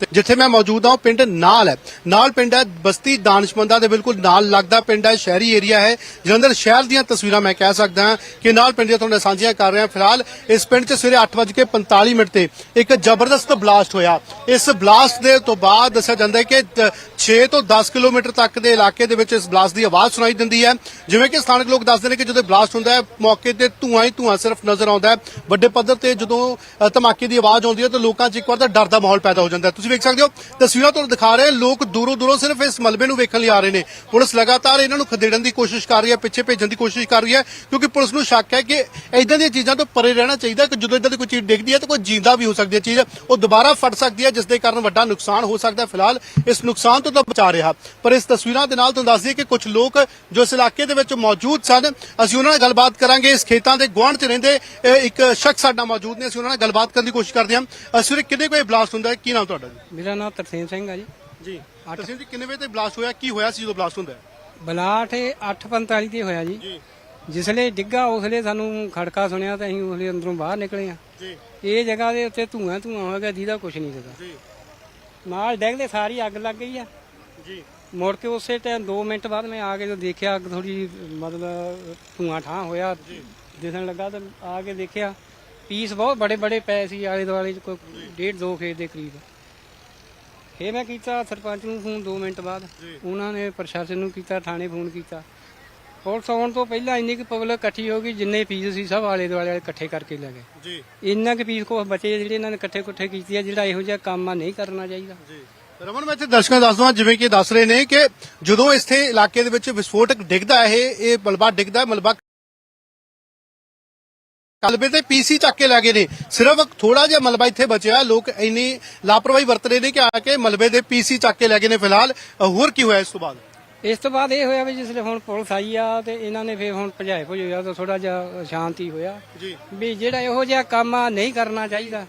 ਤੇ ਜਿੱਥੇ ਮੈਂ ਮੌਜੂਦ ਹਾਂ, ਉਹ ਪਿੰਡ ਨਾਲ ਹੈ। ਨਾਲ ਪਿੰਡ ਹੈ ਬਸਤੀ ਦਾਨਿਸ਼ਮੰਦਾ ਦੇ ਬਿਲਕੁਲ ਨਾਲ ਲੱਗਦਾ ਪਿੰਡ ਹੈ, ਸ਼ਹਿਰੀ ਏਰੀਆ ਹੈ। ਜਲੰਧਰ ਸ਼ਹਿਰ ਦੀਆਂ ਤਸਵੀਰਾਂ ਮੈਂ ਕਹਿ ਸਕਦਾ ਹਾਂ ਕਿ ਨਾਲ ਪਿੰਡ ਦੀਆਂ ਤੁਹਾਨੂੰ ਸਾਂਝੀਆਂ ਕਰ ਰਿਹਾ ਫਿਲਹਾਲ ਇਸ ਪਿੰਡ 'ਚ ਸਵੇਰੇ 8:45 ਮਿੰਟ ਤੇ ਇੱਕ ਜ਼ਬਰਦਸਤ ਬਲਾਸਟ ਹੋਇਆ। ਇਸ ਬਲਾਸਟ ਦੇ ਤੋਂ ਬਾਅਦ ਦੱਸਿਆ ਜਾਂਦਾ ਹੈ ਕਿ ਤ- 6 ਤੋਂ 10 ਕਿਲੋਮੀਟਰ ਤੱਕ ਦੇ ਇਲਾਕੇ ਦੇ ਵਿੱਚ ਇਸ ਬਲਾਸਟ ਦੀ ਆਵਾਜ਼ ਸੁਣਾਈ ਦਿੰਦੀ ਹੈ। ਜਿਵੇਂ ਕਿ ਸਥਾਨਕ ਲੋਕ ਦੱਸਦੇ ਨੇ ਕਿ ਜਦੋਂ ਬਲਾਸਟ ਹੁੰਦਾ ਹੈ, ਮੌਕੇ ਤੇ ਧੂਆਂ ਹੀ ਧੂਆਂ ਸਿਰਫ ਨਜ਼ਰ ਆਉਂਦਾ ਹੈ। ਵੱਡੇ ਪੱਧਰ ਤੇ ਜਦੋਂ ਧਮਾਕੇ ਦੀ ਆਵਾਜ਼ ਆਉਂਦੀ ਹੈ ਤਾਂ ਲੋਕਾਂ 'ਚ ਇੱਕ ਵਾਰ ਤਾਂ ਡਰ ਦਾ ਮਾਹੌਲ ਪੈਦਾ ਹੋ ਜਾਂਦਾ ਹੈ। ਤੁਸੀਂ ਵੇਖ ਸਕਦੇ ਹੋ ਤਸਵੀਰਾਂ ਤੁਹਾਨੂੰ ਦਿਖਾ ਰਹੇ ਲੋਕ ਦੂਰੋਂ ਦੂਰੋਂ ਸਿਰਫ ਇਸ ਮਲਬੇ ਨੂੰ ਵੇਖਣ ਲਈ ਆ ਰਹੇ ਨੇ। ਪੁਲਿਸ ਲਗਾਤਾਰ ਇਹਨਾਂ ਨੂੰ ਖਦੇੜਨ ਦੀ ਕੋਸ਼ਿਸ਼ ਕਰ ਰਹੀ ਹੈ ਪਿੱਛੇ ਭੇਜਣ ਦੀ ਕੋਸ਼ਿਸ਼ ਕਰ ਰਹੀ ਹੈ ਕਿਉਂਕਿ ਪੁਲਿਸ ਨੂੰ ਸ਼ੱਕ ਹੈ ਕਿ ਇਦਾਂ ਦੀਆਂ ਚੀਜ਼ਾਂ ਤੋਂ ਪਰੇ ਰਹਿਣਾ ਚਾਹੀਦਾ ਕਿ ਜਦੋਂ ਇਦਾਂ ਦੀ ਕੋਈ ਚੀਜ਼ ਡਿੱਗਦੀ ਹੈ ਤਾਂ ਕੋਈ ਜਿੰਦਾ ਵੀ ਹੋ ਸਕਦੀ ਹੈ ਚੀਜ਼ ਉਹ ਦੁਬਾਰਾ ਫਟ ਸਕਦੀ ਹੈ ਜਿਸ ਦੇ ਕਾਰਨ ਵੱਡਾ ਨੁਕਸਾਨ ਹੋ ਸਕਦਾ ਹੈ ਫਿਲਹਾਲ। ਇਸ ਨੁਕਸਾਨ ਤੋਂ ਤਾਂ ਬਚਾ ਰਿਹਾ। ਪਰ ਇਸ ਤਸਵੀਰਾਂ ਦੇ ਨਾਲ ਤੁਹਾਨੂੰ ਦੱਸ ਦਈਏ ਕਿ ਕੁਝ ਲੋਕ ਜੋ ਇਸ ਇਲਾਕੇ ਦੇ ਵਿੱਚ ਮੌਜੂਦ ਸਨ ਅਸੀਂ ਉਹਨਾਂ ਨਾਲ ਗੱਲਬਾਤ ਕਰਾਂਗੇ। ਇਸ ਖੇਤਾਂ ਦੇ ਗੁਆਂਢ 'ਚ ਰਹਿੰਦੇ ਇੱਕ ਸ਼ਖਸ ਸਾਡਾ ਮੌਜੂਦ ਨੇ ਅਸੀਂ ਉਹਨਾਂ ਨਾਲ ਗੱਲਬਾਤ ਕਰਨ ਦੀ ਕੋਸ਼ਿਸ਼ ਕਰਦੇ ਹਾਂ। ਅ, ਸਵੇਰੇ ਕਿੰਨੇ ਕੋਈ ਬਲਾਸਟ ਹੁੰਦਾ ਹੈ? ਕੀ ਨਾਮ ਤੁਹਾਡਾ ਮੇਰਾ ਨਾਮ ਤਰਸੇਮ ਸਿੰਘ ਆ ਜੀ। ਜੀ। ਤੁਸੀਂ ਜੀ ਕਿੰਨੇ ਵਜੇ ਤੇ ਬਲਾਸਟ ਹੋਇਆ? ਕੀ ਹੋਇਆ ਸੀ ਜਦੋਂ ਬਲਾਸਟ ਹੁੰਦਾ ਹੈ? ਬਲਾਟ 8:45 ਤੇ ਹੋਇਆ ਜੀ। ਜਿਸਲੇ ਡਿੱਗਾ ਉਸਲੇ ਸਾਨੂੰ ਖੜਕਾ ਸੁਣਿਆ ਤਾਂ ਅਸੀਂ ਉਸਲੇ ਅੰਦਰੋਂ ਬਾਹਰ ਨਿਕਲੇ ਆ ਜੀ। ਇਹ ਜਗ੍ਹਾ ਦੇ ਉੱਤੇ ਧੂਆਂ ਧੂਆਂ ਹੋ ਗਿਆ ਜਿਹਦਾ ਕੁਝ ਨਹੀਂ ਸੀਗਾ। ਜੀ। ਨਾਲ ਡੈਗਦੇ ਸਾਰੀ ਅੱਗ ਲੱਗ ਗਈ ਆ। ਜੀ। ਮੁੜ ਕੇ ਉਸੇ ਟਾਈਮ 2 ਮਿੰਟ ਬਾਅਦ ਮੈਂ ਆ ਕੇ ਜਦੋਂ ਦੇਖਿਆ ਅੱਗ ਥੋੜੀ ਮਤਲਬ ਧੂਆਂ ਠਾਂ ਹੋਇਆ ਦਿਸਣ ਲੱਗਾ ਤਾਂ ਆ ਕੇ ਦੇਖਿਆ। ਪੀਸ ਬਹੁਤ ਬੜੇ ਬੜੇ ਪਏ ਸੀ ਆਲੇ ਦੁਆਲੇ ਚ ਕੋਈ ਡੇਢ ਦੋ ਖੇਤ ਦੇ ਕਰੀਬ। ਫੇਰ ਮੈਂ ਕੀਤਾ ਸਰਪੰਚ ਨੂੰ ਫੋਨ 2 ਮਿੰਟ ਬਾਅਦ। ਉਹਨਾਂ ਨੇ ਪ੍ਰਸ਼ਾਸਨ ਨੂੰ ਕੀਤਾ ਥਾਣੇ ਫੋਨ ਕੀਤਾ। ਪੁਲਿਸ ਆਉਣ ਤੋਂ ਪਹਿਲਾਂ ਇੰਨੀ ਕੁ ਪਬਲਿਕ ਇਕੱਠੀ ਹੋ ਗਈ ਜਿੰਨੇ ਪੀਸ ਸੀ ਸਭ ਆਲੇ ਦੁਆਲੇ ਇਕੱਠੇ ਕਰਕੇ ਲੈ ਗਏ। ਜੀ। ਇੰਨਾ ਕੁ ਪੀਸ ਕੋ ਬਚੇ ਜਿਹੜੇ ਇਹਨਾਂ ਨੇ ਇਕੱਠੇ ਕੁੱਠੇ ਕੀਤੀ ਆ ਜਿਹੜਾ ਇਹੋ ਜਿਹਾ ਕੰਮ ਆ ਨਹੀਂ ਕਰਨਾ ਚਾਹੀਦਾ। ਜੀ। ਰਮਨ ਮੈਂ ਇੱਥੇ ਦਰਸ਼ਕਾਂ ਦੱਸ ਦਵਾਂ ਜਿਵੇਂ ਕਿ ਦੱਸ ਰਹੇ ਨੇ ਕਿ ਜਦੋਂ ਇੱਥੇ ਇਲਾਕੇ ਦੇ ਵਿੱਚ ਵਿਸਫੋਟਕ ਡਿੱਗਦਾ ਹੈ ਇਹ ਇਹ ਮਲਬਾ ਡਿੱਗਦਾ ਹੈ ਮਲਬਾ ਕਲਬੇ ਤੇ ਪੀਸੀ ਚੱਕ ਕੇ ਲੈ ਗਏ ਨੇ। ਸਿਰਫ ਥੋੜਾ ਜਿਹਾ ਮਲਬਾ ਇੱਥੇ ਬਚਿਆ ਲੋਕ ਇੰਨੀ ਲਾਪਰਵਾਹੀ ਵਰਤ ਰਹੇ ਨੇ ਕਿ ਆ ਕੇ ਮਲਬੇ ਦੇ ਪੀਸੀ ਚੱਕ ਕੇ ਲੈ ਗਏ ਨੇ ਫਿਲਹਾਲ। ਹੋਰ ਕੀ ਹੋਇਆ ਇਸ ਤੋਂ ਬਾਅਦ? ਇਸ ਤੋਂ ਬਾਅਦ ਇਹ ਹੋਇਆ ਵੀ ਜਿਸਲੇ ਹੁਣ ਪੁਲਿਸ ਆਈ ਆ ਤੇ ਇਹਨਾਂ ਨੇ ਫੇਰ ਹੁਣ ਭਜਾਏ ਭਜੋਇਆ ਤਾਂ ਥੋੜਾ ਜਿਹਾ ਸ਼ਾਂਤੀ ਹੋਇਆ। ਜੀ। ਵੀ ਜਿਹੜਾ ਇਹੋ ਜਿਹਾ ਕੰਮ ਆ ਨਹੀਂ ਕਰਨਾ ਚਾਹੀਦਾ।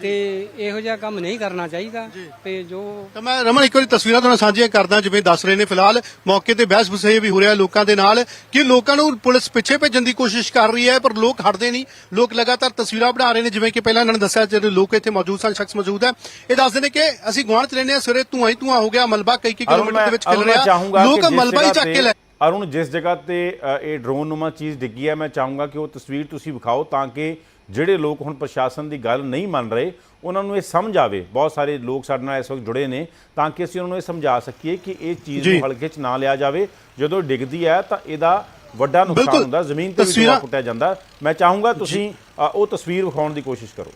ਤੇ ਇਹੋ ਜਿਹਾ ਕੰਮ ਨਹੀਂ ਕਰਨਾ ਚਾਹੀਦਾ ਤੇ ਜੋ ਤਾਂ ਮੈਂ ਰਮਨ ਇੱਕ ਵਾਰੀ ਤਸਵੀਰਾਂ ਤੁਹਾਨੂੰ ਸਾਂਝੀਆਂ ਕਰਦਾ ਜਿਵੇਂ ਦੱਸ ਰਹੇ ਨੇ ਫਿਲਹਾਲ ਮੌਕੇ ਤੇ ਬਹਿਸ ਬਸੇ ਵੀ ਹੋ ਰਿਹਾ ਲੋਕਾਂ ਦੇ ਨਾਲ ਕਿ ਲੋਕਾਂ ਨੂੰ ਪੁਲਿਸ ਪਿੱਛੇ ਭੇਜਣ ਦੀ ਕੋਸ਼ਿਸ਼ ਕਰ ਰਹੀ ਹੈ ਪਰ ਲੋਕ ਹਟਦੇ ਨਹੀਂ। ਲੋਕ ਲਗਾਤਾਰ ਤਸਵੀਰਾਂ ਬਣਾ ਰਹੇ ਨੇ ਜਿਵੇਂ ਕਿ ਪਹਿਲਾਂ ਇਹਨਾਂ ਨੇ ਦੱਸਿਆ ਜਿਹੜੇ ਲੋਕ ਇੱਥੇ ਮੌਜੂਦ ਸਨ ਸ਼ਖਸ ਮੌਜੂਦ ਹੈ। ਇਹ ਦੱਸਦੇ ਨੇ ਕਿ ਅਸੀਂ ਗੁਆਂਢ ਚ ਰਹਿੰਦੇ ਹਾਂ ਸਵੇਰੇ ਧੂਆਂ ਹੀ ਧੂਆਂ ਹੋ ਗਿਆ ਮਲਬਾ ਕਈ ਕਈ ਕਿਲੋਮੀਟਰ ਦੇ ਵਿੱਚ ਖਿਲ ਰਿਹਾ। ਲੋਕ ਮਲਬਾ ਹੀ ਚੱਕ ਕੇ ਲੈ ਅਰੁਣ ਜਿਸ ਜਗ੍ਹਾ ਤੇ ਇਹ ਡਰੋਨ ਨੂਮਾ ਚੀਜ਼ ਡਿੱਗੀ ਹੈ ਮੈਂ ਚਾਹੂੰਗਾ ਕਿ ਉਹ ਤਸਵੀਰ ਤੁਸੀਂ ਵਿਖਾਓ ਤਾਂ ਕਿ ਜਿਹੜੇ ਲੋਕ ਹੁਣ ਪ੍ਰਸ਼ਾਸਨ ਦੀ ਗੱਲ ਨਹੀਂ ਮੰਨ ਰਹੇ ਉਹਨਾਂ ਨੂੰ ਇਹ ਸਮਝ ਆਵੇ। ਬਹੁਤ ਸਾਰੇ ਲੋਕ ਸਾਡੇ ਨਾਲ ਇਸ ਵਕਤ ਜੁੜੇ ਨੇ ਤਾਂ ਕਿ ਅਸੀਂ ਉਹਨਾਂ ਨੂੰ ਇਹ ਸਮਝਾ ਸਕੀਏ ਕਿ ਇਹ ਚੀਜ਼। ਨੂੰ ਹਲਕੇ 'ਚ ਨਾ ਲਿਆ ਜਾਵੇ। ਜਦੋਂ ਡਿੱਗਦੀ ਹੈ ਤਾਂ ਇਹਦਾ ਵੱਡਾ ਨੁਕਸਾਨ। ਹੁੰਦਾ। ਜ਼ਮੀਨ ਤੇ ਵੀ ਤਸਵੀਰਾਂ- ਟੋਆ ਪੁੱਟਿਆ ਜਾਂਦਾ। ਮੈਂ ਚਾਹੂੰਗਾ ਤੁਸੀਂ ਉਹ ਤਸਵੀਰ ਵਿਖਾਉਣ ਦੀ ਕੋਸ਼ਿਸ਼ ਕਰੋ।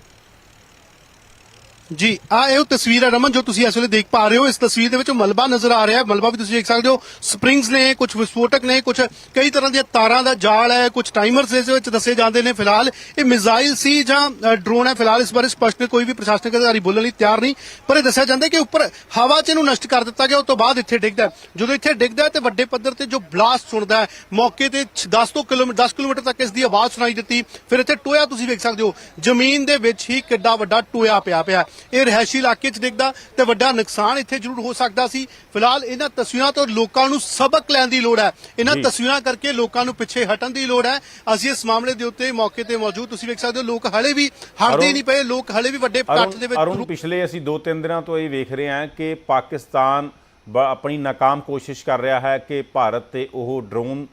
ਜੀ, ਆ ਇਹ ਉਹ ਤਸਵੀਰ ਹੈ ਰਮਨ, ਜੋ ਤੁਸੀਂ ਇਸ ਵੇਲੇ ਦੇਖ ਪਾ ਰਹੇ ਹੋ। ਇਸ ਤਸਵੀਰ ਦੇ ਵਿੱਚ ਮਲਬਾ ਨਜ਼ਰ ਆ ਰਿਹਾ ਹੈ। ਮਲਬਾ ਵੀ ਤੁਸੀਂ ਦੇਖ ਸਕਦੇ ਹੋ। ਸਪ੍ਰਿੰਗਸ ਨੇ ਕੁਝ ਵਿਸਫੋਟਕ ਨੇ ਕੁਝ ਕਈ ਤਰ੍ਹਾਂ ਦੀਆਂ ਤਾਰਾਂ ਦਾ ਜਾਲ ਹੈ ਕੁਝ ਟਾਈਮਰਸ ਇਸ ਵਿੱਚ ਦੱਸੇ ਜਾਂਦੇ ਨੇ ਫਿਲਹਾਲ। ਇਹ ਮਿਜ਼ਾਈਲ ਸੀ ਜਾਂ ਡਰੋਨ ਹੈ। ਫਿਲਹਾਲ ਇਸ ਬਾਰੇ ਸਪਸ਼ਟ ਕੋਈ ਵੀ ਪ੍ਰਸ਼ਾਸਨਿਕ ਅਧਿਕਾਰੀ ਬੋਲਣ ਲਈ ਤਿਆਰ ਨਹੀਂ। ਪਰ ਇਹ ਦੱਸਿਆ ਜਾਂਦਾ ਕਿ ਉੱਪਰ ਹਵਾ 'ਚ ਇਹਨੂੰ ਨਸ਼ਟ ਕਰ ਦਿੱਤਾ ਗਿਆ। ਉਸ ਤੋਂ ਬਾਅਦ ਇੱਥੇ ਡਿੱਗਦਾ ਜਦੋਂ ਇੱਥੇ ਡਿੱਗਦਾ ਤੇ ਵੱਡੇ ਪੱਧਰ ਤੇ ਜੋ ਬਲਾਸਟ ਸੁਣਦਾ ਹੈ, ਮੌਕੇ ਤੇ 10 ਤੋਂ ਕਿਲੋਮੀਟਰ 10 ਕਿਲੋਮੀਟਰ ਤੱਕ ਇਸ ਦੀ ਆਵਾਜ਼ ਸੁਣਾਈ ਦਿੱਤੀ। ਫਿਰ ਇੱਥੇ ਟੋਇਆ ਤੁਸੀਂ ਵੇਖ ਸਕਦੇ ਹੋ। ਜ਼ਮੀਨ ਦੇ ਵਿੱਚ ਹੀ ਕਿੱਡਾ ਵੱਡਾ ਟੋਇਆ ਪਿਆ ਪਿਆ ਇਹ ਰਹਿਸ਼ੀ ਇਲਾਕੇ 'ਚ ਡਿੱਗਦਾ ਤੇ ਵੱਡਾ ਨੁਕਸਾਨ ਇੱਥੇ ਜ਼ਰੂਰ ਹੋ ਸਕਦਾ ਸੀ। ਫਿਲਹਾਲ ਇਹਨਾਂ ਤਸਵੀਰਾਂ ਤੋਂ ਲੋਕਾਂ ਨੂੰ ਸਬਕ ਲੈਣ ਦੀ ਲੋੜ ਹੈ। ਇਹਨਾਂ ਤਸਵੀਰਾਂ ਕਰਕੇ ਲੋਕਾਂ ਨੂੰ ਪਿੱਛੇ ਹਟਣ ਦੀ ਲੋੜ ਹੈ। ਅਸੀਂ ਇਸ ਮਾਮਲੇ ਦੇ ਉੱਤੇ ਮੌਕੇ ਤੇ ਮੌਜੂਦ ਤੁਸੀਂ ਵੇਖ ਸਕਦੇ ਹੋ ਲੋਕ ਹਲੇ ਵੀ ਹਟਦੇ ਨਹੀਂ ਪਏ। ਲੋਕ ਹਲੇ ਵੀ ਵੱਡੇ ਇਕੱਠ ਦੇ ਵਿੱਚ ਅਰੁਣ ਪਿਛਲੇ ਅਸੀਂ 2-3 ਦਿਨਾਂ ਤੋਂ ਇਹ ਵੇਖ ਰਹੇ ਹਾਂ ਕਿ ਪਾਕਿਸਤਾਨ ਆਪਣੀ ਨਾਕਾਮ ਕੋਸ਼ਿਸ਼ ਕਰ ਰਿਹਾ ਹੈ ਕਿ ਭਾਰਤ ਤੇ ਉਹ ਡਰੋਨ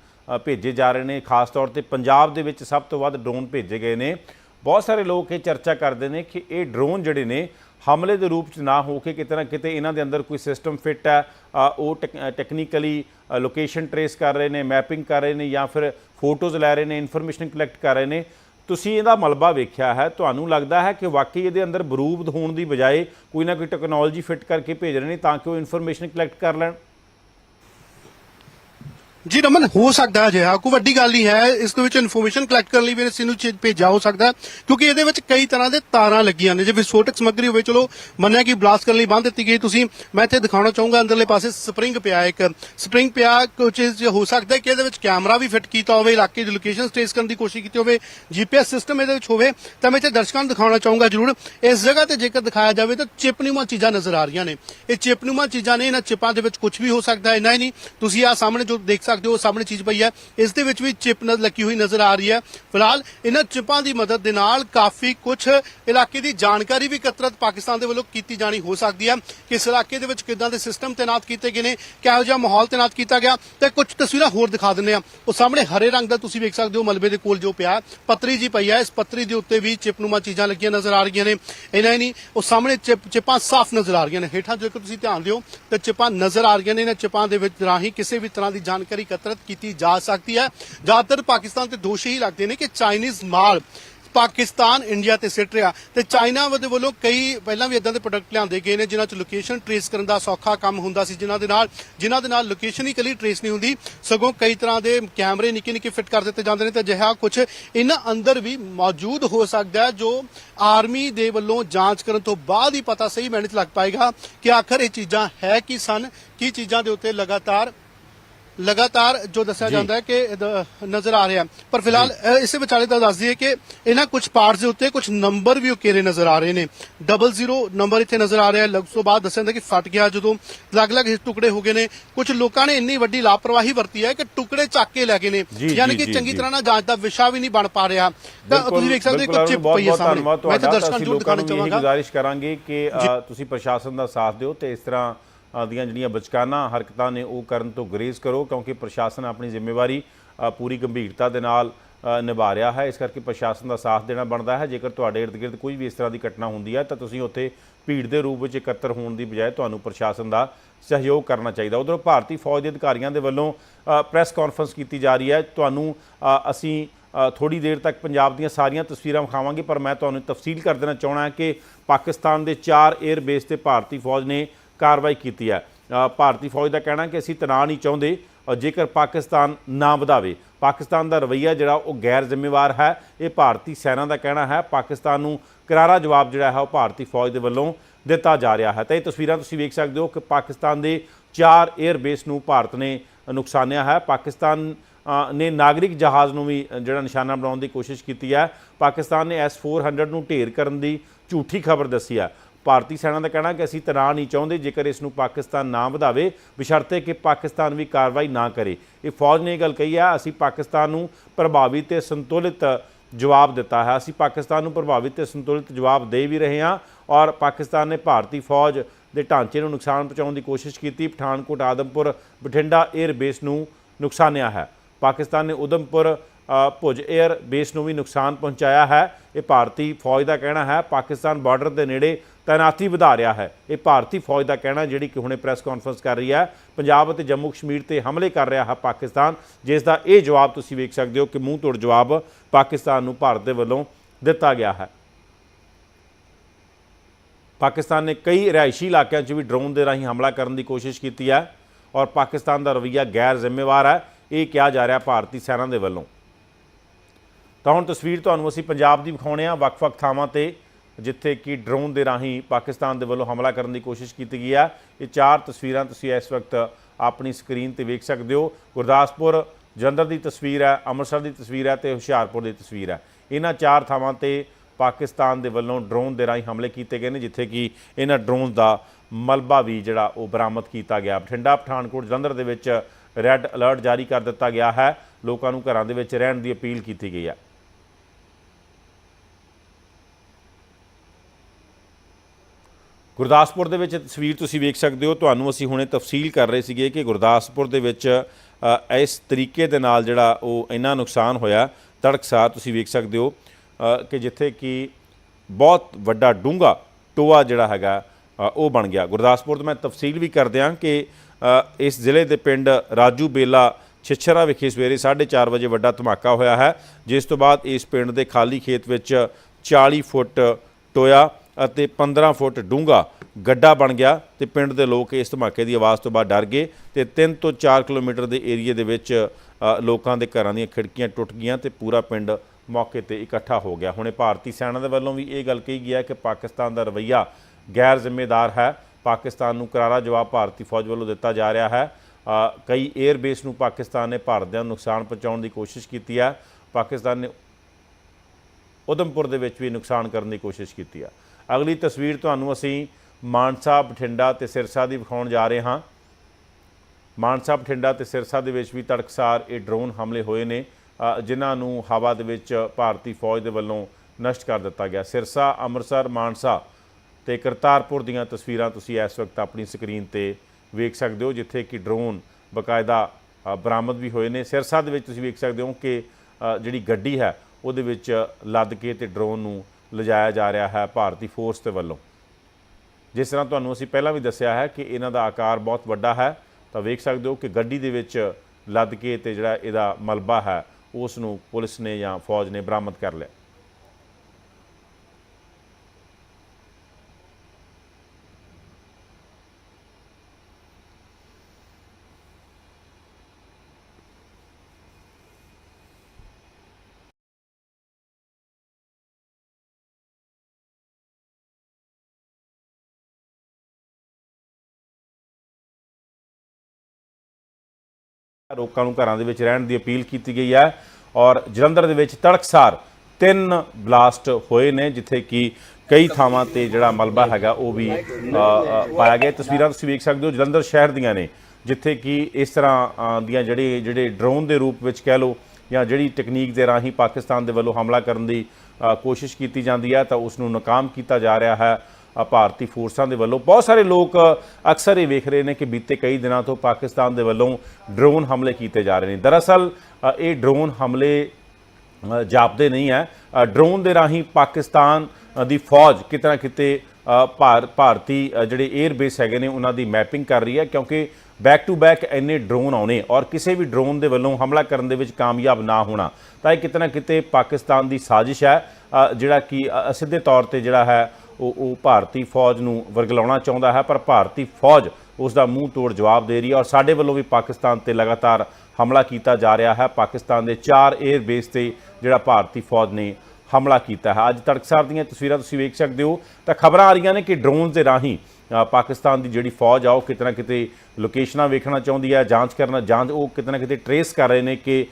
ਭੇਜੇ ਜਾ ਰਹੇ ਨੇ। ਖਾਸ ਤੌਰ ਤੇ ਪੰਜਾਬ ਦੇ ਵਿੱਚ ਸਭ ਤੋਂ ਵੱਧ ਡਰੋਨ ਭੇਜੇ ਗਏ ਨੇ। ਬਹੁਤ ਸਾਰੇ ਲੋਕ ਇਹ ਚਰਚਾ ਕਰਦੇ ਨੇ ਕਿ ਇਹ ਡਰੋਨ ਜਿਹੜੇ ਨੇ ਹਮਲੇ ਦੇ ਰੂਪ ਚ ਨਾ ਹੋ ਕੇ ਕਿਤੇ ਨਾ ਕਿਤੇ ਇਹਨਾਂ ਦੇ ਅੰਦਰ ਕੋਈ ਸਿਸਟਮ ਫਿੱਟ ਹੈ ਅ, ਉਹ ਟੈਕਨੀਕਲੀ ਲੋਕੇਸ਼ਨ ਟਰੇਸ ਕਰ ਰਹੇ ਨੇ ਮੈਪਿੰਗ ਕਰ ਰਹੇ ਨੇ ਜਾਂ ਫਿਰ ਫੋਟੋਜ਼ ਲੈ ਰਹੇ ਨੇ ਇਨਫੋਰਮੇਸ਼ਨ ਕਲੈਕਟ ਕਰ ਰਹੇ ਨੇ। ਤੁਸੀਂ ਇਹਦਾ ਮਲਬਾ ਵੇਖਿਆ ਹੈ ਤੁਹਾਨੂੰ ਲੱਗਦਾ ਹੈ ਕਿ ਵਾਕਈ ਇਹਦੇ ਅੰਦਰ ਬਰੂਦ ਹੋਣ ਦੀ ਬਜਾਏ ਕੋਈ ਨਾ ਕੋਈ ਟੈਕਨੋਲੋਜੀ ਫਿੱਟ ਕਰਕੇ ਭੇਜ ਰਹੇ ਨੇ ਤਾਂ ਕਿ ਉਹ ਇਨਫੋਰਮੇਸ਼ਨ ਕਲੈਕਟ ਕਰ ਲੈਣ? ਜੀ ਰਮਨ, ਹੋ ਸਕਦਾ ਹੈ ਜਿਹਾ ਕੋਈ ਵੱਡੀ ਗੱਲ ਨਹੀਂ ਹੈ, ਇਸ ਦੇ ਵਿੱਚ ਇਨਫੋਰਮੇਸ਼ਨ ਕਲੈਕਟ ਕਰਨ ਲਈ ਵੀ ਇਸ ਨੂੰ ਚ- ਭੇਜਿਆ ਹੋ ਸਕਦਾ ਕਿਉਂਕਿ ਇਹਦੇ ਵਿੱਚ ਕਈ ਤਰ੍ਹਾਂ ਦੇ ਤਾਰਾਂ ਲੱਗੀਆਂ ਨੇ, ਜੇ ਵਿਸਫੋਟਕ ਸਮੱਗਰੀ ਹੋਵੇ, ਚਲੋ, ਮੰਨਿਆ ਕਿ ਬਲਾਸਟ ਕਰਨ ਲਈ ਬੰਦ ਦਿੱਤੀ ਗਈ, ਤੁਸੀਂ, ਮੈਂ ਇੱਥੇ ਦਿਖਾਉਣਾ ਚਾਹੂੰਗਾ, ਅੰਦਰਲੇ ਪਾਸੇ ਸਪਰਿੰਗ ਪਿਆ ਇੱਕ ਸਪਰਿੰਗ ਪਿਆ ਕੁਝ ਹੋ ਸਕਦਾ ਕਿ ਇਹਦੇ ਵਿੱਚ ਕੈਮਰਾ ਵੀ ਫਿੱਟ ਕੀਤਾ ਹੋਵੇ, ਇਲਾਕੇ ਦੀ ਲੋਕੇਸ਼ਨ ਸਟੇਜ ਕਰਨ ਦੀ ਕੋਸ਼ਿਸ਼ ਕੀਤੀ ਹੋਵੇ ਜੀਪੀਐਸ ਸਿਸਟਮ ਇਹਦੇ ਵਿੱਚ ਹੋਵੇ, ਤਾਂ ਮੈਂ ਇੱਥੇ ਦਰਸ਼ਕਾਂ ਨੂੰ ਦਿਖਾਉਣਾ ਚਾਹੂੰਗਾ ਜ਼ਰੂਰ, ਇਸ ਜਗ੍ਹਾ ਤੇ ਜੇਕਰ ਦਿਖਾਇਆ ਜਾਵੇ ਤਾਂ ਚਿਪਨੂਮਾ ਚੀਜ਼ਾਂ ਨਜ਼ਰ ਆ ਰਹੀਆਂ ਨੇ, ਇਹ ਚਿਪਨੂਮਾ ਚੀਜ਼ਾਂ ਨੇ, ਇਹਨਾਂ ਚਿਪਾਂ ਦੇ ਵਿੱਚ ਕੁਝ ਵੀ ਹੋ ਸਕਦਾ ਹੈ ਇੰਨਾ ਹੀ ਨਹੀਂ, ਤੁਸੀਂ ਆ ਸਾਹਮਣੇ ਜੋ ਦੇਖ ਸਕਦੇ ਹੋ ਸਾਹਮਣੇ ਚੀਜ਼ ਪਈ ਹੈ। ਇਸ ਦੇ ਵਿੱਚ ਵੀ ਚਿਪ ਲੱਗੀ ਹੋਈ ਨਜ਼ਰ ਆ ਰਹੀ ਹੈ। ਫਿਲਹਾਲ ਇਹਨਾਂ ਚਿਪਾਂ ਦੀ ਮਦਦ ਦੇ ਨਾਲ ਕਾਫੀ ਕੁਝ ਇਲਾਕੇ ਦੀ ਜਾਣਕਾਰੀ ਵੀ ਇਕੱਤਰਤ ਪਾਕਿਸਤਾਨ ਦੇ ਵੱਲੋਂ ਕੀਤੀ ਜਾਣੀ ਹੋ ਸਕਦੀ ਹੈ। ਕਿ ਇਸ ਇਲਾਕੇ ਦੇ ਵਿੱਚ ਕਿੱਦਾਂ ਦੇ ਸਿਸਟਮ ਤੈਨਾਤ ਕੀਤੇ ਗਏ ਨੇ, ਕਿਹੋ ਜਿਹਾ ਮਾਹੌਲ ਤੈਨਾਤ ਕੀਤਾ ਗਿਆ ਤੇ ਕੁਝ ਤਸਵੀਰਾਂ ਹੋਰ ਦਿਖਾ ਦਿੰਦੇ ਆ ਉਹ ਸਾਹਮਣੇ ਹਰੇ ਰੰਗ ਦਾ ਤੁਸੀਂ ਵੇਖ ਸਕਦੇ ਹੋ, ਮਲਬੇ ਦੇ ਕੋਲ ਜੋ ਪਿਆ, ਪੱਤਰੀ ਜੀ ਪਈ ਹੈ। ਇਸ ਪੱਤਰੀ ਦੇ ਉੱਤੇ ਵੀ ਚਿਪਨੂਮਾ ਚੀਜ਼ਾਂ ਲੱਗੀਆਂ ਨਜ਼ਰ ਆ ਰਹੀਆਂ ਨੇ। ਇਹਨਾਂ ਹੀ ਨਹੀਂ, ਉਹ ਸਾਹਮਣੇ ਚਿਪ, ਚਿਪਾਂ ਸਾਫ਼ ਨਜ਼ਰ ਆ ਰਹੀਆਂ ਨੇ। ਹੇਠਾਂ ਜੇਕਰ ਤੁਸੀਂ ਧਿਆਨ ਦਿਓ, ਤੇ ਚਿਪਾਂ ਨਜ਼ਰ ਆ ਰਹੀਆਂ ਨੇ। ਇਹਨਾਂ ਚਿਪਾਂ ਦੇ ਵਿੱਚ ਰਾਹੀਂ ਕਿਸੇ ਵੀ ਤਰ੍ਹਾਂ ਦੀ ਜਾਣਕਾਰੀ ਇਕੱਤਰਤ ਕੀਤੀ ਜਾ ਸਕਦੀ ਹੈ। ਜ਼ਿਆਦਾਤਰ ਪਾਕਿਸਤਾਨ ਤੇ ਦੋਸ਼ੀ ਹੀ ਲੱਗਦੇ ਨੇ ਕਿ ਚਾਈਨੀਜ਼ ਮਾਲ ਪਾਕਿਸਤਾਨ, ਇੰਡੀਆ ਤੇ ਸਿੱਟ ਰਿਹਾ। ਤੇ ਚਾਈਨਾ ਦੇ ਵੱਲੋਂ ਕਈ ਪਹਿਲਾਂ ਵੀ ਇਦਾਂ ਦੇ ਪ੍ਰੋਡਕਟ ਲਿਆਂਦੇ ਗਏ ਨੇ, ਜਿਨ੍ਹਾਂ ਚ ਲੋਕੇਸ਼ਨ ਟ੍ਰੇਸ ਕਰਨ ਦਾ ਸੌਖਾ ਕੰਮ ਹੁੰਦਾ ਸੀ, ਜਿਨ੍ਹਾਂ ਦੇ ਨਾਲ ਜਿਨ੍ਹਾਂ ਦੇ ਨਾਲ ਲੋਕੇਸ਼ਨ ਹੀ ਕਲੀ ਟ੍ਰੇਸ ਨਹੀਂ ਹੁੰਦੀ। ਸਗੋਂ ਕਈ ਤਰ੍ਹਾਂ ਦੇ ਕੈਮਰੇ ਨਿੱਕੇ ਨਿੱਕੇ ਫਿੱਟ ਕਰ ਦਿੱਤੇ ਜਾਂਦੇ ਨੇ ਤੇ ਅਜਿਹਾ ਕੁਝ ਇਹਨਾਂ ਅੰਦਰ ਵੀ ਮੌਜੂਦ ਹੋ ਸਕਦਾ ਹੈ, ਜੋ ਆਰਮੀ ਦੇ ਵੱਲੋਂ ਜਾਂਚ ਕਰਨ ਤੋਂ ਬਾਅਦ ਹੀ ਪਤਾ ਸਹੀ ਮੈਨੇ ਚ ਲੱਗ ਪਾਏਗਾ ਕਿ ਆਖਰ ਇਹ ਚੀਜ਼ਾਂ ਹੈ ਕੀ ਸਨ, ਕੀ ਚੀਜ਼ਾਂ ਦੇ ਉੱਤੇ ਲਗਾਤਾਰ ਲਗਾਤਾਰ ਜੋ ਦੱਸਿਆ। ਜਾਂਦਾ ਹੈ ਕਿ ਨਜ਼ਰ ਆ ਰਿਹਾ ਪਰ ਫਿਲਹਾਲ ਇਸੇ ਵਿਚਾਲੇ ਤਾਂ ਦੱਸ ਦਈਏ ਕਿ ਇਹਨਾਂ ਕੁਝ ਪਾਰਟਸ ਦੇ ਉੱਤੇ ਕੁਝ ਨੰਬਰ ਵੀ ਉਕੇਰੇ ਨਜ਼ਰ ਆ ਰਹੇ ਨੇ। 00 ਨੰਬਰ ਇੱਥੇ ਨਜ਼ਰ ਆ ਰਿਹਾ ਹੈ। ਤੋਂ ਬਾਅਦ ਦੱਸਿਆ ਜਾਂਦਾ ਕਿ ਫਟ ਗਿਆ ਜਦੋਂ ਅਲੱਗ-ਅਲੱਗ ਟੁਕੜੇ ਹੋ ਗਏ ਨੇ। ਕੁਝ ਲੋਕਾਂ ਨੇ ਇੰਨੀ ਵੱਡੀ ਲਾਪਰਵਾਹੀ ਵਰਤੀ ਹੈ ਕਿ ਟੁਕੜੇ ਚੱਕ ਕੇ ਲੈ ਗਏ ਨੇ। ਯਾਨੀ ਕਿ ਚੰਗੀ। ਤਰ੍ਹਾਂ ਨਾਲ ਜਾਂਚ ਦਾ ਵਿਸ਼ਾ ਵੀ ਨਹੀਂ ਬਣ ਪਾ ਰਿਹਾ। ਤਾਂ ਤੁਸੀਂ ਵੇਖ ਸਕਦੇ ਹੋ ਕਿ ਚਿਪ ਪਈ ਹੈ ਸਾਹਮਣੇ। ਮੈਂ ਤਾਂ ਦਰਸ਼ਕਾਂ ਨੂੰ ਇਹੀ ਚਾਹਾਂਗਾ। ਗੁਜ਼ਾਰਿਸ਼ ਕਰਾਂਗੇ ਕਿ ਤੁਸੀਂ ਪ੍ਰਸ਼ਾਸਨ ਦਾ ਸਾਥ ਦਿਓ ਤੇ ਇਸ ਤਰ੍ਹਾਂ ਦੀਆਂ ਜਿਹੜੀਆਂ ਬਚਕਾਨਾ ਹਰਕਤਾਂ ਨੇ ਉਹ ਕਰਨ ਤੋਂ ਗੁਰੇਜ਼ ਕਰੋ, ਕਿਉਂਕਿ ਪ੍ਰਸ਼ਾਸਨ ਆਪਣੀ ਜ਼ਿੰਮੇਵਾਰੀ ਪੂਰੀ ਗੰਭੀਰਤਾ ਦੇ ਨਾਲ ਨਿਭਾ ਰਿਹਾ ਹੈ। ਇਸ ਕਰਕੇ ਪ੍ਰਸ਼ਾਸਨ ਦਾ ਸਾਥ ਦੇਣਾ ਬਣਦਾ ਹੈ। ਜੇਕਰ ਤੁਹਾਡੇ ਇਰਦ ਗਿਰਦ ਕੋਈ ਵੀ ਇਸ ਤਰ੍ਹਾਂ ਦੀ ਘਟਨਾ ਹੁੰਦੀ ਹੈ, ਤਾਂ ਤੁਸੀਂ ਉੱਥੇ ਭੀੜ ਦੇ ਰੂਪ ਵਿੱਚ ਇਕੱਤਰ ਹੋਣ ਦੀ ਬਜਾਏ ਤੁਹਾਨੂੰ ਪ੍ਰਸ਼ਾਸਨ ਦਾ ਸਹਿਯੋਗ ਕਰਨਾ ਚਾਹੀਦਾ। ਉਧਰ ਭਾਰਤੀ ਫੌਜ ਦੇ ਅਧਿਕਾਰੀਆਂ ਦੇ ਵੱਲੋਂ ਪ੍ਰੈਸ ਕਾਨਫਰੰਸ ਕੀਤੀ ਜਾ ਰਹੀ ਹੈ। ਤੁਹਾਨੂੰ ਅਸੀਂ ਥੋੜੀ ਦੇਰ ਤੱਕ ਪੰਜਾਬ ਦੀਆਂ ਸਾਰੀਆਂ ਤਸਵੀਰਾਂ ਵਿਖਾਵਾਂਗੇ, ਪਰ ਮੈਂ ਤੁਹਾਨੂੰ ਤਫਸੀਲ ਕਰ ਦੇਣਾ ਚਾਹਣਾ ਕਿ ਪਾਕਿਸਤਾਨ ਦੇ ਚਾਰ 에ਅਰ ਬੇਸ ਤੇ ਭਾਰਤੀ ਫੌਜ ਨੇ ਕਾਰਵਾਈ ਕੀਤੀ ਹੈ। ਭਾਰਤੀ ਫੌਜ ਦਾ ਕਹਿਣਾ ਕਿ ਅਸੀਂ ਤਣਾਅ ਨਹੀਂ ਚਾਹੁੰਦੇ ਜੇਕਰ ਪਾਕਿਸਤਾਨ ਨਾ ਵਧਾਵੇ। ਪਾਕਿਸਤਾਨ ਦਾ ਰਵੱਈਆ ਜਿਹੜਾ, ਉਹ ਗੈਰ ਜ਼ਿੰਮੇਵਾਰ ਹੈ। ਇਹ ਭਾਰਤੀ ਸੈਨਾ ਦਾ ਕਹਿਣਾ ਹੈ। ਪਾਕਿਸਤਾਨ ਨੂੰ ਕਰਾਰਾ ਜਵਾਬ ਜਿਹੜਾ ਹੈ, ਉਹ ਭਾਰਤੀ ਫੌਜ ਦੇ ਵੱਲੋਂ ਦਿੱਤਾ ਜਾ ਰਿਹਾ ਹੈ। ਤਾਂ ਇਹ ਤਸਵੀਰਾਂ ਤੁਸੀਂ ਵੇਖ ਸਕਦੇ ਹੋ ਕਿ ਪਾਕਿਸਤਾਨ ਦੇ ਚਾਰ 에ਅਰ ਬੇਸ ਨੂੰ ਭਾਰਤ ਨੇ ਨੁਕਸਾਨਿਆ ਹੈ। ਪਾਕਿਸਤਾਨ ਨੇ ਨਾਗਰਿਕ ਜਹਾਜ਼ ਨੂੰ ਵੀ ਜਿਹੜਾ ਨਿਸ਼ਾਨਾ ਬਣਾਉਣ ਦੀ ਕੋਸ਼ਿਸ਼ ਕੀਤੀ ਹੈ। ਪਾਕਿਸਤਾਨ ਨੇ S400 ਨੂੰ ਢੇਰ ਕਰਨ ਦੀ ਝੂਠੀ ਖਬਰ ਦੱਸੀ ਹੈ। ਭਾਰਤੀ ਸੈਨਾ ਦਾ ਕਹਿਣਾ ਕਿ ਅਸੀਂ ਤਣਾਅ ਨਹੀਂ ਚਾਹੁੰਦੇ ਜੇਕਰ ਇਸ ਨੂੰ ਪਾਕਿਸਤਾਨ ਨਾ ਵਧਾਵੇ ਬਸ਼ਰਤੇ ਕਿ ਪਾਕਿਸਤਾਨ ਵੀ ਕਾਰਵਾਈ ਨਾ ਕਰੇ। ਇਹ ਫੌਜ ਨੇ ਇਹ ਗੱਲ ਕਹੀ ਹੈ ਅਸੀਂ ਪਾਕਿਸਤਾਨ ਨੂੰ ਪ੍ਰਭਾਵੀ ਤੇ ਸੰਤੁਲਿਤ ਜਵਾਬ ਦਿੱਤਾ ਹੈ। ਅਸੀਂ ਪਾਕਿਸਤਾਨ ਨੂੰ ਪ੍ਰਭਾਵਿਤ ਤੇ ਸੰਤੁਲਿਤ ਜਵਾਬ ਦੇ ਵੀ ਰਹੇ ਹਾਂ ਔਰ ਪਾਕਿਸਤਾਨ ਨੇ ਭਾਰਤੀ ਫੌਜ ਦੇ ਢਾਂਚੇ ਨੂੰ ਨੁਕਸਾਨ ਪਹੁੰਚਾਉਣ ਦੀ ਕੋਸ਼ਿਸ਼ ਕੀਤੀ। ਪਠਾਨਕੋਟ ਆਦਮਪੁਰ ਬਠਿੰਡਾ 에ਅਰ ਬੇਸ ਨੂੰ ਨੁਕਸਾਨਿਆ ਹੈ। ਪਾਕਿਸਤਾਨ ਨੇ ਉਦਮਪੁਰ ਅ, ਭੁਜ 에ਅਰ ਬੇਸ ਨੂੰ ਵੀ ਨੁਕਸਾਨ ਪਹੁੰਚਾਇਆ ਹੈ। ਇਹ ਭਾਰਤੀ ਫੌਜ ਦਾ ਕਹਿਣਾ ਹੈ। ਪਾਕਿਸਤਾਨ ਬਾਰਡਰ ਦੇ ਨੇੜੇ ਤਾਇਨਾਤੀ ਵਧਾ ਰਿਹਾ ਹੈ। ਇਹ ਭਾਰਤੀ ਫੌਜ ਦਾ ਕਹਿਣਾ ਜਿਹੜੀ ਕਿ ਹੁਣੇ ਪ੍ਰੈਸ ਕਾਨਫਰੰਸ ਕਰ ਰਹੀ ਹੈ। ਪੰਜਾਬ ਅਤੇ ਜੰਮੂ ਕਸ਼ਮੀਰ ਤੇ ਹਮਲੇ ਕਰ ਰਿਹਾ ਹੈ ਪਾਕਿਸਤਾਨ, ਜਿਸ ਦਾ ਇਹ ਜਵਾਬ ਤੁਸੀਂ ਵੇਖ ਸਕਦੇ ਹੋ ਕਿ ਮੂੰਹ ਤੋੜ ਜਵਾਬ ਪਾਕਿਸਤਾਨ ਨੂੰ ਭਾਰਤ ਦੇ ਵੱਲੋਂ ਦਿੱਤਾ ਗਿਆ ਹੈ। ਪਾਕਿਸਤਾਨ ਨੇ ਕਈ ਰਿਹਾਇਸ਼ੀ ਇਲਾਕਿਆਂ 'ਚ ਵੀ ਡਰੋਨ ਦੇ ਰਾਹੀਂ ਹਮਲਾ ਕਰਨ ਦੀ ਕੋਸ਼ਿਸ਼ ਕੀਤੀ ਹੈ ਔਰ ਪਾਕਿਸਤਾਨ ਦਾ ਰਵੱਈਆ ਗੈਰ ਜ਼ਿੰਮੇਵਾਰ ਹੈ, ਇਹ ਕਿਹਾ ਜਾ ਰਿਹਾ ਭਾਰਤੀ ਸੈਨਾ ਦੇ ਵੱਲੋਂ। ਤਾਂ ਹੁਣ ਤਸਵੀਰ ਤੁਹਾਨੂੰ ਅਸੀਂ ਪੰਜਾਬ ਦੀ ਵਿਖਾਉਣੇ ਆ ਵੱਖ-ਵੱਖ ਥਾਵਾਂ ਤੇ ਜਿੱਥੇ ਕਿ ਡਰੋਨ ਦੇ ਰਾਹੀਂ ਪਾਕਿਸਤਾਨ ਦੇ ਵੱਲੋਂ ਹਮਲਾ ਕਰਨ ਦੀ ਕੋਸ਼ਿਸ਼ ਕੀਤੀ ਗਈ ਹੈ। ਇਹ ਚਾਰ ਤਸਵੀਰਾਂ ਤੁਸੀਂ ਇਸ ਵਕਤ ਆਪਣੀ ਸਕਰੀਨ ਤੇ ਵੇਖ ਸਕਦੇ ਹੋ। ਗੁਰਦਾਸਪੁਰ ਜਲੰਧਰ ਦੀ ਤਸਵੀਰ ਹੈ, ਅੰਮ੍ਰਿਤਸਰ ਦੀ ਤਸਵੀਰ ਹੈ ਤੇ ਹੁਸ਼ਿਆਰਪੁਰ ਦੀ ਤਸਵੀਰ ਹੈ। ਇਹਨਾਂ ਚਾਰ ਥਾਵਾਂ ਤੇ ਪਾਕਿਸਤਾਨ ਦੇ ਵੱਲੋਂ ਡਰੋਨ ਦੇ ਰਾਹੀਂ ਹਮਲੇ ਕੀਤੇ ਗਏ ਨੇ, ਜਿੱਥੇ ਕਿ ਇਹਨਾਂ ਡਰੋਨ ਦਾ ਮਲਬਾ ਵੀ ਜਿਹੜਾ ਉਹ ਬਰਾਮਦ ਕੀਤਾ ਗਿਆ। ਬਠਿੰਡਾ, ਪਠਾਨਕੋਟ, ਜਲੰਧਰ ਦੇ ਵਿੱਚ ਰੈੱਡ ਅਲਰਟ ਜਾਰੀ ਕਰ ਦਿੱਤਾ ਗਿਆ ਹੈ। ਲੋਕਾਂ ਨੂੰ ਘਰਾਂ ਦੇ ਵਿੱਚ ਰਹਿਣ ਦੀ ਅਪੀਲ ਕੀਤੀ ਗਈ ਹੈ। ਗੁਰਦਾਸਪੁਰ ਦੇ ਵਿੱਚ ਤਸਵੀਰ ਤੁਸੀਂ ਵੇਖ ਸਕਦੇ ਹੋ, ਤੁਹਾਨੂੰ ਅਸੀਂ ਹੁਣੇ ਤਫਸੀਲ ਕਰ ਰਹੇ ਸੀਗੇ ਕਿ ਗੁਰਦਾਸਪੁਰ ਦੇ ਵਿੱਚ ਇਸ ਤਰੀਕੇ ਦੇ ਨਾਲ ਜਿਹੜਾ ਉਹ ਇੰਨਾ ਨੁਕਸਾਨ ਹੋਇਆ, ਤੜਕਸਾਰ ਤੁਸੀਂ ਵੇਖ ਸਕਦੇ ਹੋ ਕਿ ਜਿੱਥੇ ਕਿ ਬਹੁਤ ਵੱਡਾ ਡੂੰਘਾ ਟੋਆ ਜਿਹੜਾ ਹੈਗਾ ਉਹ ਬਣ ਗਿਆ। ਗੁਰਦਾਸਪੁਰ ਤੋਂ ਮੈਂ ਤਫਸੀਲ ਵੀ ਕਰ ਦਿਆਂ ਕਿ ਇਸ ਜ਼ਿਲ੍ਹੇ ਦੇ ਪਿੰਡ ਰਾਜੂ ਬੇਲਾ ਛਿਛਰਾ ਵਿਖੇ ਸਵੇਰੇ 4:30 ਵਜੇ ਵੱਡਾ ਧਮਾਕਾ ਹੋਇਆ ਹੈ, ਜਿਸ ਤੋਂ ਬਾਅਦ ਇਸ ਪਿੰਡ ਦੇ ਖਾਲੀ ਖੇਤ ਵਿੱਚ 40 ਫੁੱਟ ਟੋਇਆ ਅਤੇ 15 ਫੁੱਟ ਡੂੰਘਾ ਗੱਡਾ ਬਣ ਗਿਆ ਤੇ ਪਿੰਡ ਦੇ ਲੋਕ ਇਸ ਧਮਾਕੇ ਦੀ ਆਵਾਜ਼ ਤੋਂ ਬਾਅਦ ਡਰ ਗਏ ਤੇ 3 ਤੋਂ 4 ਕਿਲੋਮੀਟਰ ਦੇ ਏਰੀਏ ਦੇ ਵਿੱਚ ਲੋਕਾਂ ਦੇ ਘਰਾਂ ਦੀਆਂ ਖਿੜਕੀਆਂ ਟੁੱਟ ਗਈਆਂ ਤੇ ਪੂਰਾ ਪਿੰਡ ਮੌਕੇ ਤੇ ਇਕੱਠਾ ਹੋ ਗਿਆ। ਹੁਣੇ ਭਾਰਤੀ ਸੈਨਾ ਦੇ ਵੱਲੋਂ ਵੀ ਇਹ ਗੱਲ ਕਹੀ ਗਿਆ ਕਿ ਪਾਕਿਸਤਾਨ ਦਾ ਰਵੱਈਆ ਗੈਰ ਜ਼ਿੰਮੇਦਾਰ ਹੈ। ਪਾਕਿਸਤਾਨ ਨੂੰ ਕਰਾਰਾ ਜਵਾਬ ਭਾਰਤੀ ਫੌਜ ਵੱਲੋਂ ਦਿੱਤਾ ਜਾ ਰਿਹਾ ਹੈ। ਕਈ 에ਅਰ ਬੇਸ ਨੂੰ ਪਾਕਿਸਤਾਨ ਨੇ ਭਾਰਤ ਨੂੰ ਨੁਕਸਾਨ ਪਹੁੰਚਾਉਣ ਦੀ ਕੋਸ਼ਿਸ਼ ਕੀਤੀ ਹੈ। ਪਾਕਿਸਤਾਨ ਨੇ ਉਧਮਪੁਰ ਦੇ ਵਿੱਚ ਵੀ ਨੁਕਸਾਨ ਕਰਨ ਦੀ ਕੋਸ਼ਿਸ਼ ਕੀਤੀ ਆ ਅਗਲੀ ਤਸਵੀਰ ਤੁਹਾਨੂੰ ਅਸੀਂ ਮਾਨਸਾ, ਬਠਿੰਡਾ ਤੇ ਸਿਰਸਾ ਦੀ ਵਿਖਾਉਣ ਜਾ ਰਹੇ ਹਾਂ। ਮਾਨਸਾ, ਬਠਿੰਡਾ ਤੇ ਸਿਰਸਾ ਦੇ ਵਿੱਚ ਵੀ ਤੜਕਸਾਰ ਇਹ ਡਰੋਨ ਹਮਲੇ ਹੋਏ ਨੇ ਜਿਨ੍ਹਾਂ ਨੂੰ ਹਵਾ ਦੇ ਵਿੱਚ ਭਾਰਤੀ ਫੌਜ ਦੇ ਵੱਲੋਂ ਨਸ਼ਟ ਕਰ ਦਿੱਤਾ ਗਿਆ। ਸਿਰਸਾ, ਅੰਮ੍ਰਿਤਸਰ, ਮਾਨਸਾ ਤੇ ਕਰਤਾਰਪੁਰ ਦੀਆਂ ਤਸਵੀਰਾਂ ਤੁਸੀਂ ਇਸ ਵਕਤ ਆਪਣੀ ਸਕਰੀਨ ਤੇ ਵੇਖ ਸਕਦੇ ਹੋ, ਜਿੱਥੇ ਕਿ ਡਰੋਨ ਬਕਾਇਦਾ ਬਰਾਮਦ ਵੀ ਹੋਏ ਨੇ। ਸਿਰਸਾ ਦੇ ਵਿੱਚ ਤੁਸੀਂ ਵੇਖ ਸਕਦੇ ਹੋ ਕਿ ਜਿਹੜੀ ਗੱਡੀ ਹੈ, ਉਹਦੇ ਵਿੱਚ ਲੱਦ ਕੇ ਤੇ ਡਰੋਨ ਨੂੰ ਲਿਜਾਇਆ ਜਾ ਰਿਹਾ ਹੈ ਭਾਰਤੀ ਫੋਰਸ ਦੇ ਵੱਲੋਂ। ਜਿਸ ਤਰ੍ਹਾਂ ਤੁਹਾਨੂੰ ਅਸੀਂ ਪਹਿਲਾਂ ਵੀ ਦੱਸਿਆ ਹੈ ਕਿ ਇਹਨਾਂ ਦਾ ਆਕਾਰ ਬਹੁਤ ਵੱਡਾ ਹੈ, ਤਾਂ ਵੇਖ ਸਕਦੇ ਹੋ ਕਿ ਗੱਡੀ ਦੇ ਵਿੱਚ ਲੱਦ ਕੇ ਤੇ ਜਿਹੜਾ ਇਹਦਾ ਮਲਬਾ ਹੈ, ਉਸ ਨੂੰ ਪੁਲਿਸ ਨੇ ਜਾਂ ਫੌਜ ਨੇ ਬਰਾਮਦ ਕਰ ਲਿਆ। ਲੋਕਾਂ ਨੂੰ ਘਰਾਂ ਦੇ ਵਿੱਚ ਰਹਿਣ ਦੀ ਅਪੀਲ ਕੀਤੀ ਗਈ ਹੈ ਔਰ ਜਲੰਧਰ ਦੇ ਵਿੱਚ ਤੜਕਸਾਰ ਤਿੰਨ ਬਲਾਸਟ ਹੋਏ ਨੇ, ਜਿੱਥੇ ਕਿ ਕਈ ਥਾਵਾਂ ਤੇ ਜਿਹੜਾ ਮਲਬਾ ਹੈਗਾ ਉਹ ਵੀ ਪਾਇਆ ਗਿਆ। ਤਸਵੀਰਾਂ ਤੁਸੀਂ ਵੇਖ ਸਕਦੇ ਹੋ, ਜਲੰਧਰ ਸ਼ਹਿਰ ਦੀਆਂ ਨੇ, ਜਿੱਥੇ ਕਿ ਇਸ ਤਰ੍ਹਾਂ ਦੀਆਂ ਜਿਹੜੇ ਜਿਹੜੇ ਡਰੋਨ ਦੇ ਰੂਪ ਵਿੱਚ ਕਹਿ ਲਓ ਜਾਂ ਜਿਹੜੀ ਟੈਕਨੀਕ ਦੇ ਰਾਹੀਂ ਪਾਕਿਸਤਾਨ ਦੇ ਵੱਲੋਂ ਹਮਲਾ ਕਰਨ ਦੀ ਕੋਸ਼ਿਸ਼ ਕੀਤੀ ਜਾਂਦੀ ਹੈ, ਤਾਂ ਉਸ ਨੂੰ ਨਾਕਾਮ ਕੀਤਾ ਜਾ ਰਿਹਾ ਹੈ। ਭਾਰਤੀ ਫੋਰਸਾਂ ਦੇ ਵੱਲੋਂ। ਬਹੁਤ ਸਾਰੇ ਲੋਕ ਅਕਸਰ ਇਹ ਵੇਖ ਰਹੇ ਨੇ ਕਿ ਬੀਤੇ ਕਈ ਦਿਨਾਂ ਤੋਂ ਪਾਕਿਸਤਾਨ ਦੇ ਵੱਲੋਂ ਡਰੋਨ ਹਮਲੇ ਕੀਤੇ ਜਾ ਰਹੇ ਨੇ। ਦਰਅਸਲ ਇਹ ਡਰੋਨ ਹਮਲੇ ਜਾਪਦੇ ਨਹੀਂ ਹੈ। ਡਰੋਨ ਦੇ ਰਾਹੀਂ ਪਾਕਿਸਤਾਨ ਦੀ ਫੌਜ ਕਿਤੇ ਨਾ ਕਿਤੇ ਭਾਰ ਭਾਰਤੀ ਜਿਹੜੇ 에ਅਰ ਬੇਸ ਹੈਗੇ ਨੇ ਉਹਨਾਂ ਦੀ ਮੈਪਿੰਗ ਕਰ ਰਹੀ ਹੈ ਕਿਉਂਕਿ ਬੈਕ ਟੂ ਬੈਕ ਇੰਨੇ ਡਰੋਨ ਆਉਣੇ ਔਰ ਕਿਸੇ ਵੀ ਡਰੋਨ ਦੇ ਵੱਲੋਂ ਹਮਲਾ ਕਰਨ ਦੇ ਵਿੱਚ ਕਾਮਯਾਬ ਨਾ ਹੋਣਾ ਤਾਂ ਇਹ ਕਿਤੇ ਨਾ ਕਿਤੇ ਪਾਕਿਸਤਾਨ ਦੀ ਸਾਜ਼ਿਸ਼ ਹੈ। ਜਿਹੜਾ ਕਿ ਅ, ਸਿੱਧੇ ਤੌਰ ਤੇ ਜਿਹੜਾ ਹੈ ਉਹ ਉਹ ਭਾਰਤੀ ਫੌਜ ਨੂੰ ਵਰਗਲਾਉਣਾ ਚਾਹੁੰਦਾ ਹੈ, ਪਰ ਭਾਰਤੀ ਫੌਜ ਉਸ ਦਾ ਮੂੰਹ ਤੋੜ ਜਵਾਬ ਦੇ ਰਹੀ ਹੈ ਔਰ ਸਾਡੇ ਵੱਲੋਂ ਵੀ ਪਾਕਿਸਤਾਨ ਤੇ ਲਗਾਤਾਰ ਹਮਲਾ ਕੀਤਾ ਜਾ ਰਿਹਾ ਹੈ। ਪਾਕਿਸਤਾਨ ਦੇ ਚਾਰ 에ਅਰ ਬੇਸ ਤੇ ਜਿਹੜਾ ਭਾਰਤੀ ਫੌਜ ਨੇ ਹਮਲਾ ਕੀਤਾ ਹੈ। ਅੱਜ ਤੜਕਸਾਰ ਦੀਆਂ ਤਸਵੀਰਾਂ ਤੁਸੀਂ ਵੇਖ ਸਕਦੇ ਹੋ। ਤਾਂ ਖਬਰਾਂ ਆ ਰਹੀਆਂ ਨੇ ਕਿ ਡਰੋਨਸ ਦੇ ਰਾਹੀਂ ਪਾਕਿਸਤਾਨ ਦੀ ਜਿਹੜੀ ਫੌਜ ਆ, ਉਹ ਕਿਤੇ ਨਾ ਕਿਤੇ ਲੋਕੇਸ਼ਨਾਂ ਵੇਖਣਾ ਚਾਹੁੰਦੀ ਹੈ, ਜਾਂਚ ਕਰਨਾ, ਜਾਂਚ ਉਹ ਕਿਤੇ ਨਾ ਕਿਤੇ ਟਰੇਸ ਕਰ ਰਹੇ ਨੇ ਕਿ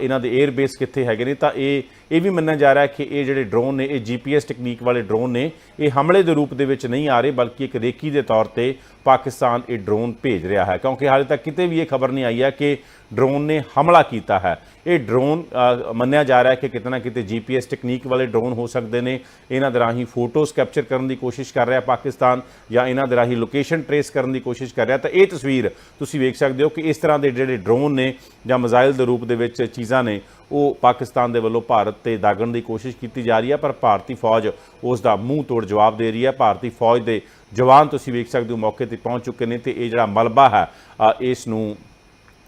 ਇਹਨਾਂ ਦੇ 에ਅਰ ਬੇਸ ਕਿੱਥੇ ਹੈਗੇ ਨੇ। ਤਾਂ ਇਹ ਇਹ ਵੀ ਮੰਨਿਆ ਜਾ ਰਿਹਾ ਕਿ ਇਹ ਜਿਹੜੇ ਡਰੋਨ ਨੇ, ਇਹ ਜੀਪੀਐਸ ਟੈਕਨੀਕ ਵਾਲੇ ਡਰੋਨ ਨੇ, ਇਹ ਹਮਲੇ ਦੇ ਰੂਪ ਦੇ ਵਿੱਚ ਨਹੀਂ ਆ ਰਹੇ, ਬਲਕਿ ਇੱਕ ਰੇਕੀ ਦੇ ਤੌਰ ਤੇ ਪਾਕਿਸਤਾਨ ਇਹ ਡਰੋਨ ਭੇਜ ਰਿਹਾ ਹੈ। ਕਿਉਂਕਿ ਹਾਲੇ ਤੱਕ ਕਿਤੇ ਵੀ ਇਹ ਖਬਰ ਨਹੀਂ ਆਈ ਹੈ ਕਿ ਡਰੋਨ ਨੇ ਹਮਲਾ ਕੀਤਾ ਹੈ। ਇਹ ਡਰੋਨ ਮੰਨਿਆ ਜਾ ਰਿਹਾ ਹੈ ਕਿ ਕਿਤੇ ਨਾ ਕਿਤੇ ਜੀਪੀਐਸ ਟੈਕਨੀਕ ਵਾਲੇ ਡਰੋਨ ਹੋ ਸਕਦੇ ਨੇ। ਇਹਨਾਂ ਦੇ ਰਾਹੀਂ ਫੋਟੋਜ਼ ਕੈਪਚਰ ਕਰਨ ਦੀ ਕੋਸ਼ਿਸ਼ ਕਰ ਰਿਹਾ ਪਾਕਿਸਤਾਨ ਜਾਂ ਇਹਨਾਂ ਦੇ ਰਾਹੀਂ ਲੋਕੇਸ਼ਨ ਟਰੇਸ ਕਰਨ ਦੀ ਕੋਸ਼ਿਸ਼ ਕਰ ਰਿਹਾ। ਤਾਂ ਇਹ ਤਸਵੀਰ ਤੁਸੀਂ ਵੇਖ ਸਕਦੇ ਹੋ ਕਿ ਇਸ ਤਰ੍ਹਾਂ ਦੇ ਜਿਹੜੇ ਡਰੋਨ ਨੇ ਜਾਂ ਮਿਜ਼ਾਈਲ ਦੇ ਰੂਪ ਦੇ ਵਿੱਚ ਚੀਜ਼ਾਂ ਨੇ, ਉਹ ਪਾਕਿਸਤਾਨ ਦੇ ਵੱਲੋਂ ਭਾਰਤ ਤੇ ਦਾਗਣ ਦੀ ਕੋਸ਼ਿਸ਼ ਕੀਤੀ ਜਾ ਰਹੀ ਹੈ, ਪਰ ਭਾਰਤੀ ਫੌਜ ਉਸ ਦਾ ਮੂੰਹ ਤੋੜ ਜਵਾਬ ਦੇ ਰਹੀ ਹੈ। ਭਾਰਤੀ ਫੌਜ ਦੇ ਜਵਾਨ ਤੁਸੀਂ ਵੇਖ ਸਕਦੇ ਹੋ ਮੌਕੇ ਤੇ ਪਹੁੰਚ ਚੁੱਕੇ ਨੇ ਤੇ ਇਹ ਜਿਹੜਾ ਮਲਬਾ ਹੈ ਇਸ ਨੂੰ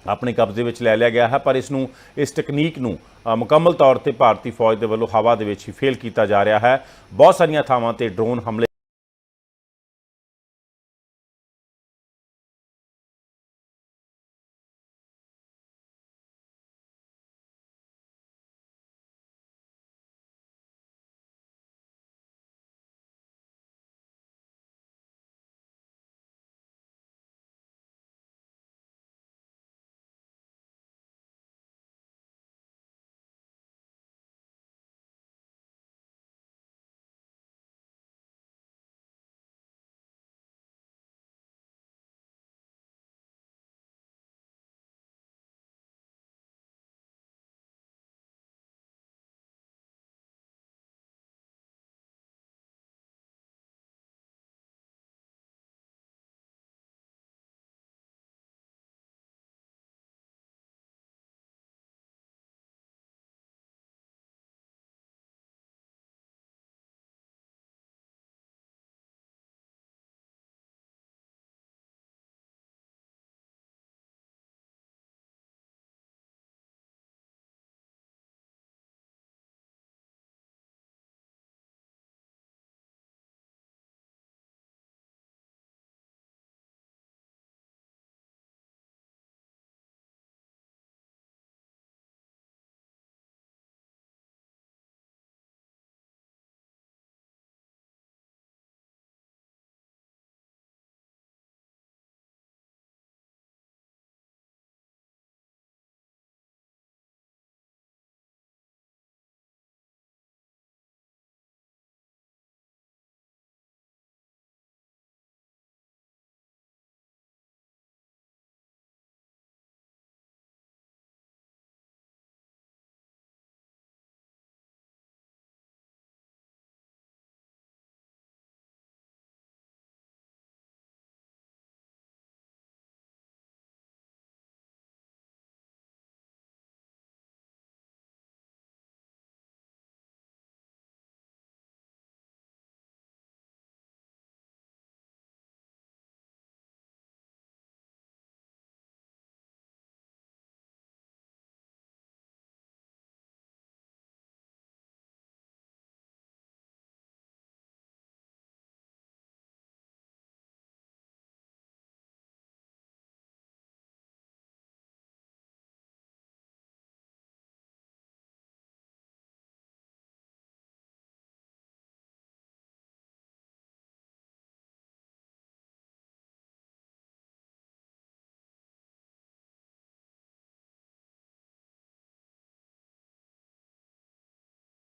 ਆਪਣੇ ਕਬਜ਼ੇ ਵਿੱਚ ਲੈ ਲਿਆ ਗਿਆ ਹੈ, ਪਰ ਇਸ ਨੂੰ, ਇਸ ਟੈਕਨੀਕ ਨੂੰ ਮੁਕੰਮਲ ਤੌਰ ਤੇ ਭਾਰਤੀ ਫੌਜ ਦੇ ਵੱਲੋਂ ਹਵਾ ਦੇ ਵਿੱਚ ਹੀ ਫੇਲ ਕੀਤਾ ਜਾ ਰਿਹਾ ਹੈ। ਬਹੁਤ ਸਾਰੀਆਂ ਥਾਵਾਂ ਤੇ ਡਰੋਨ ਹਮਲੇ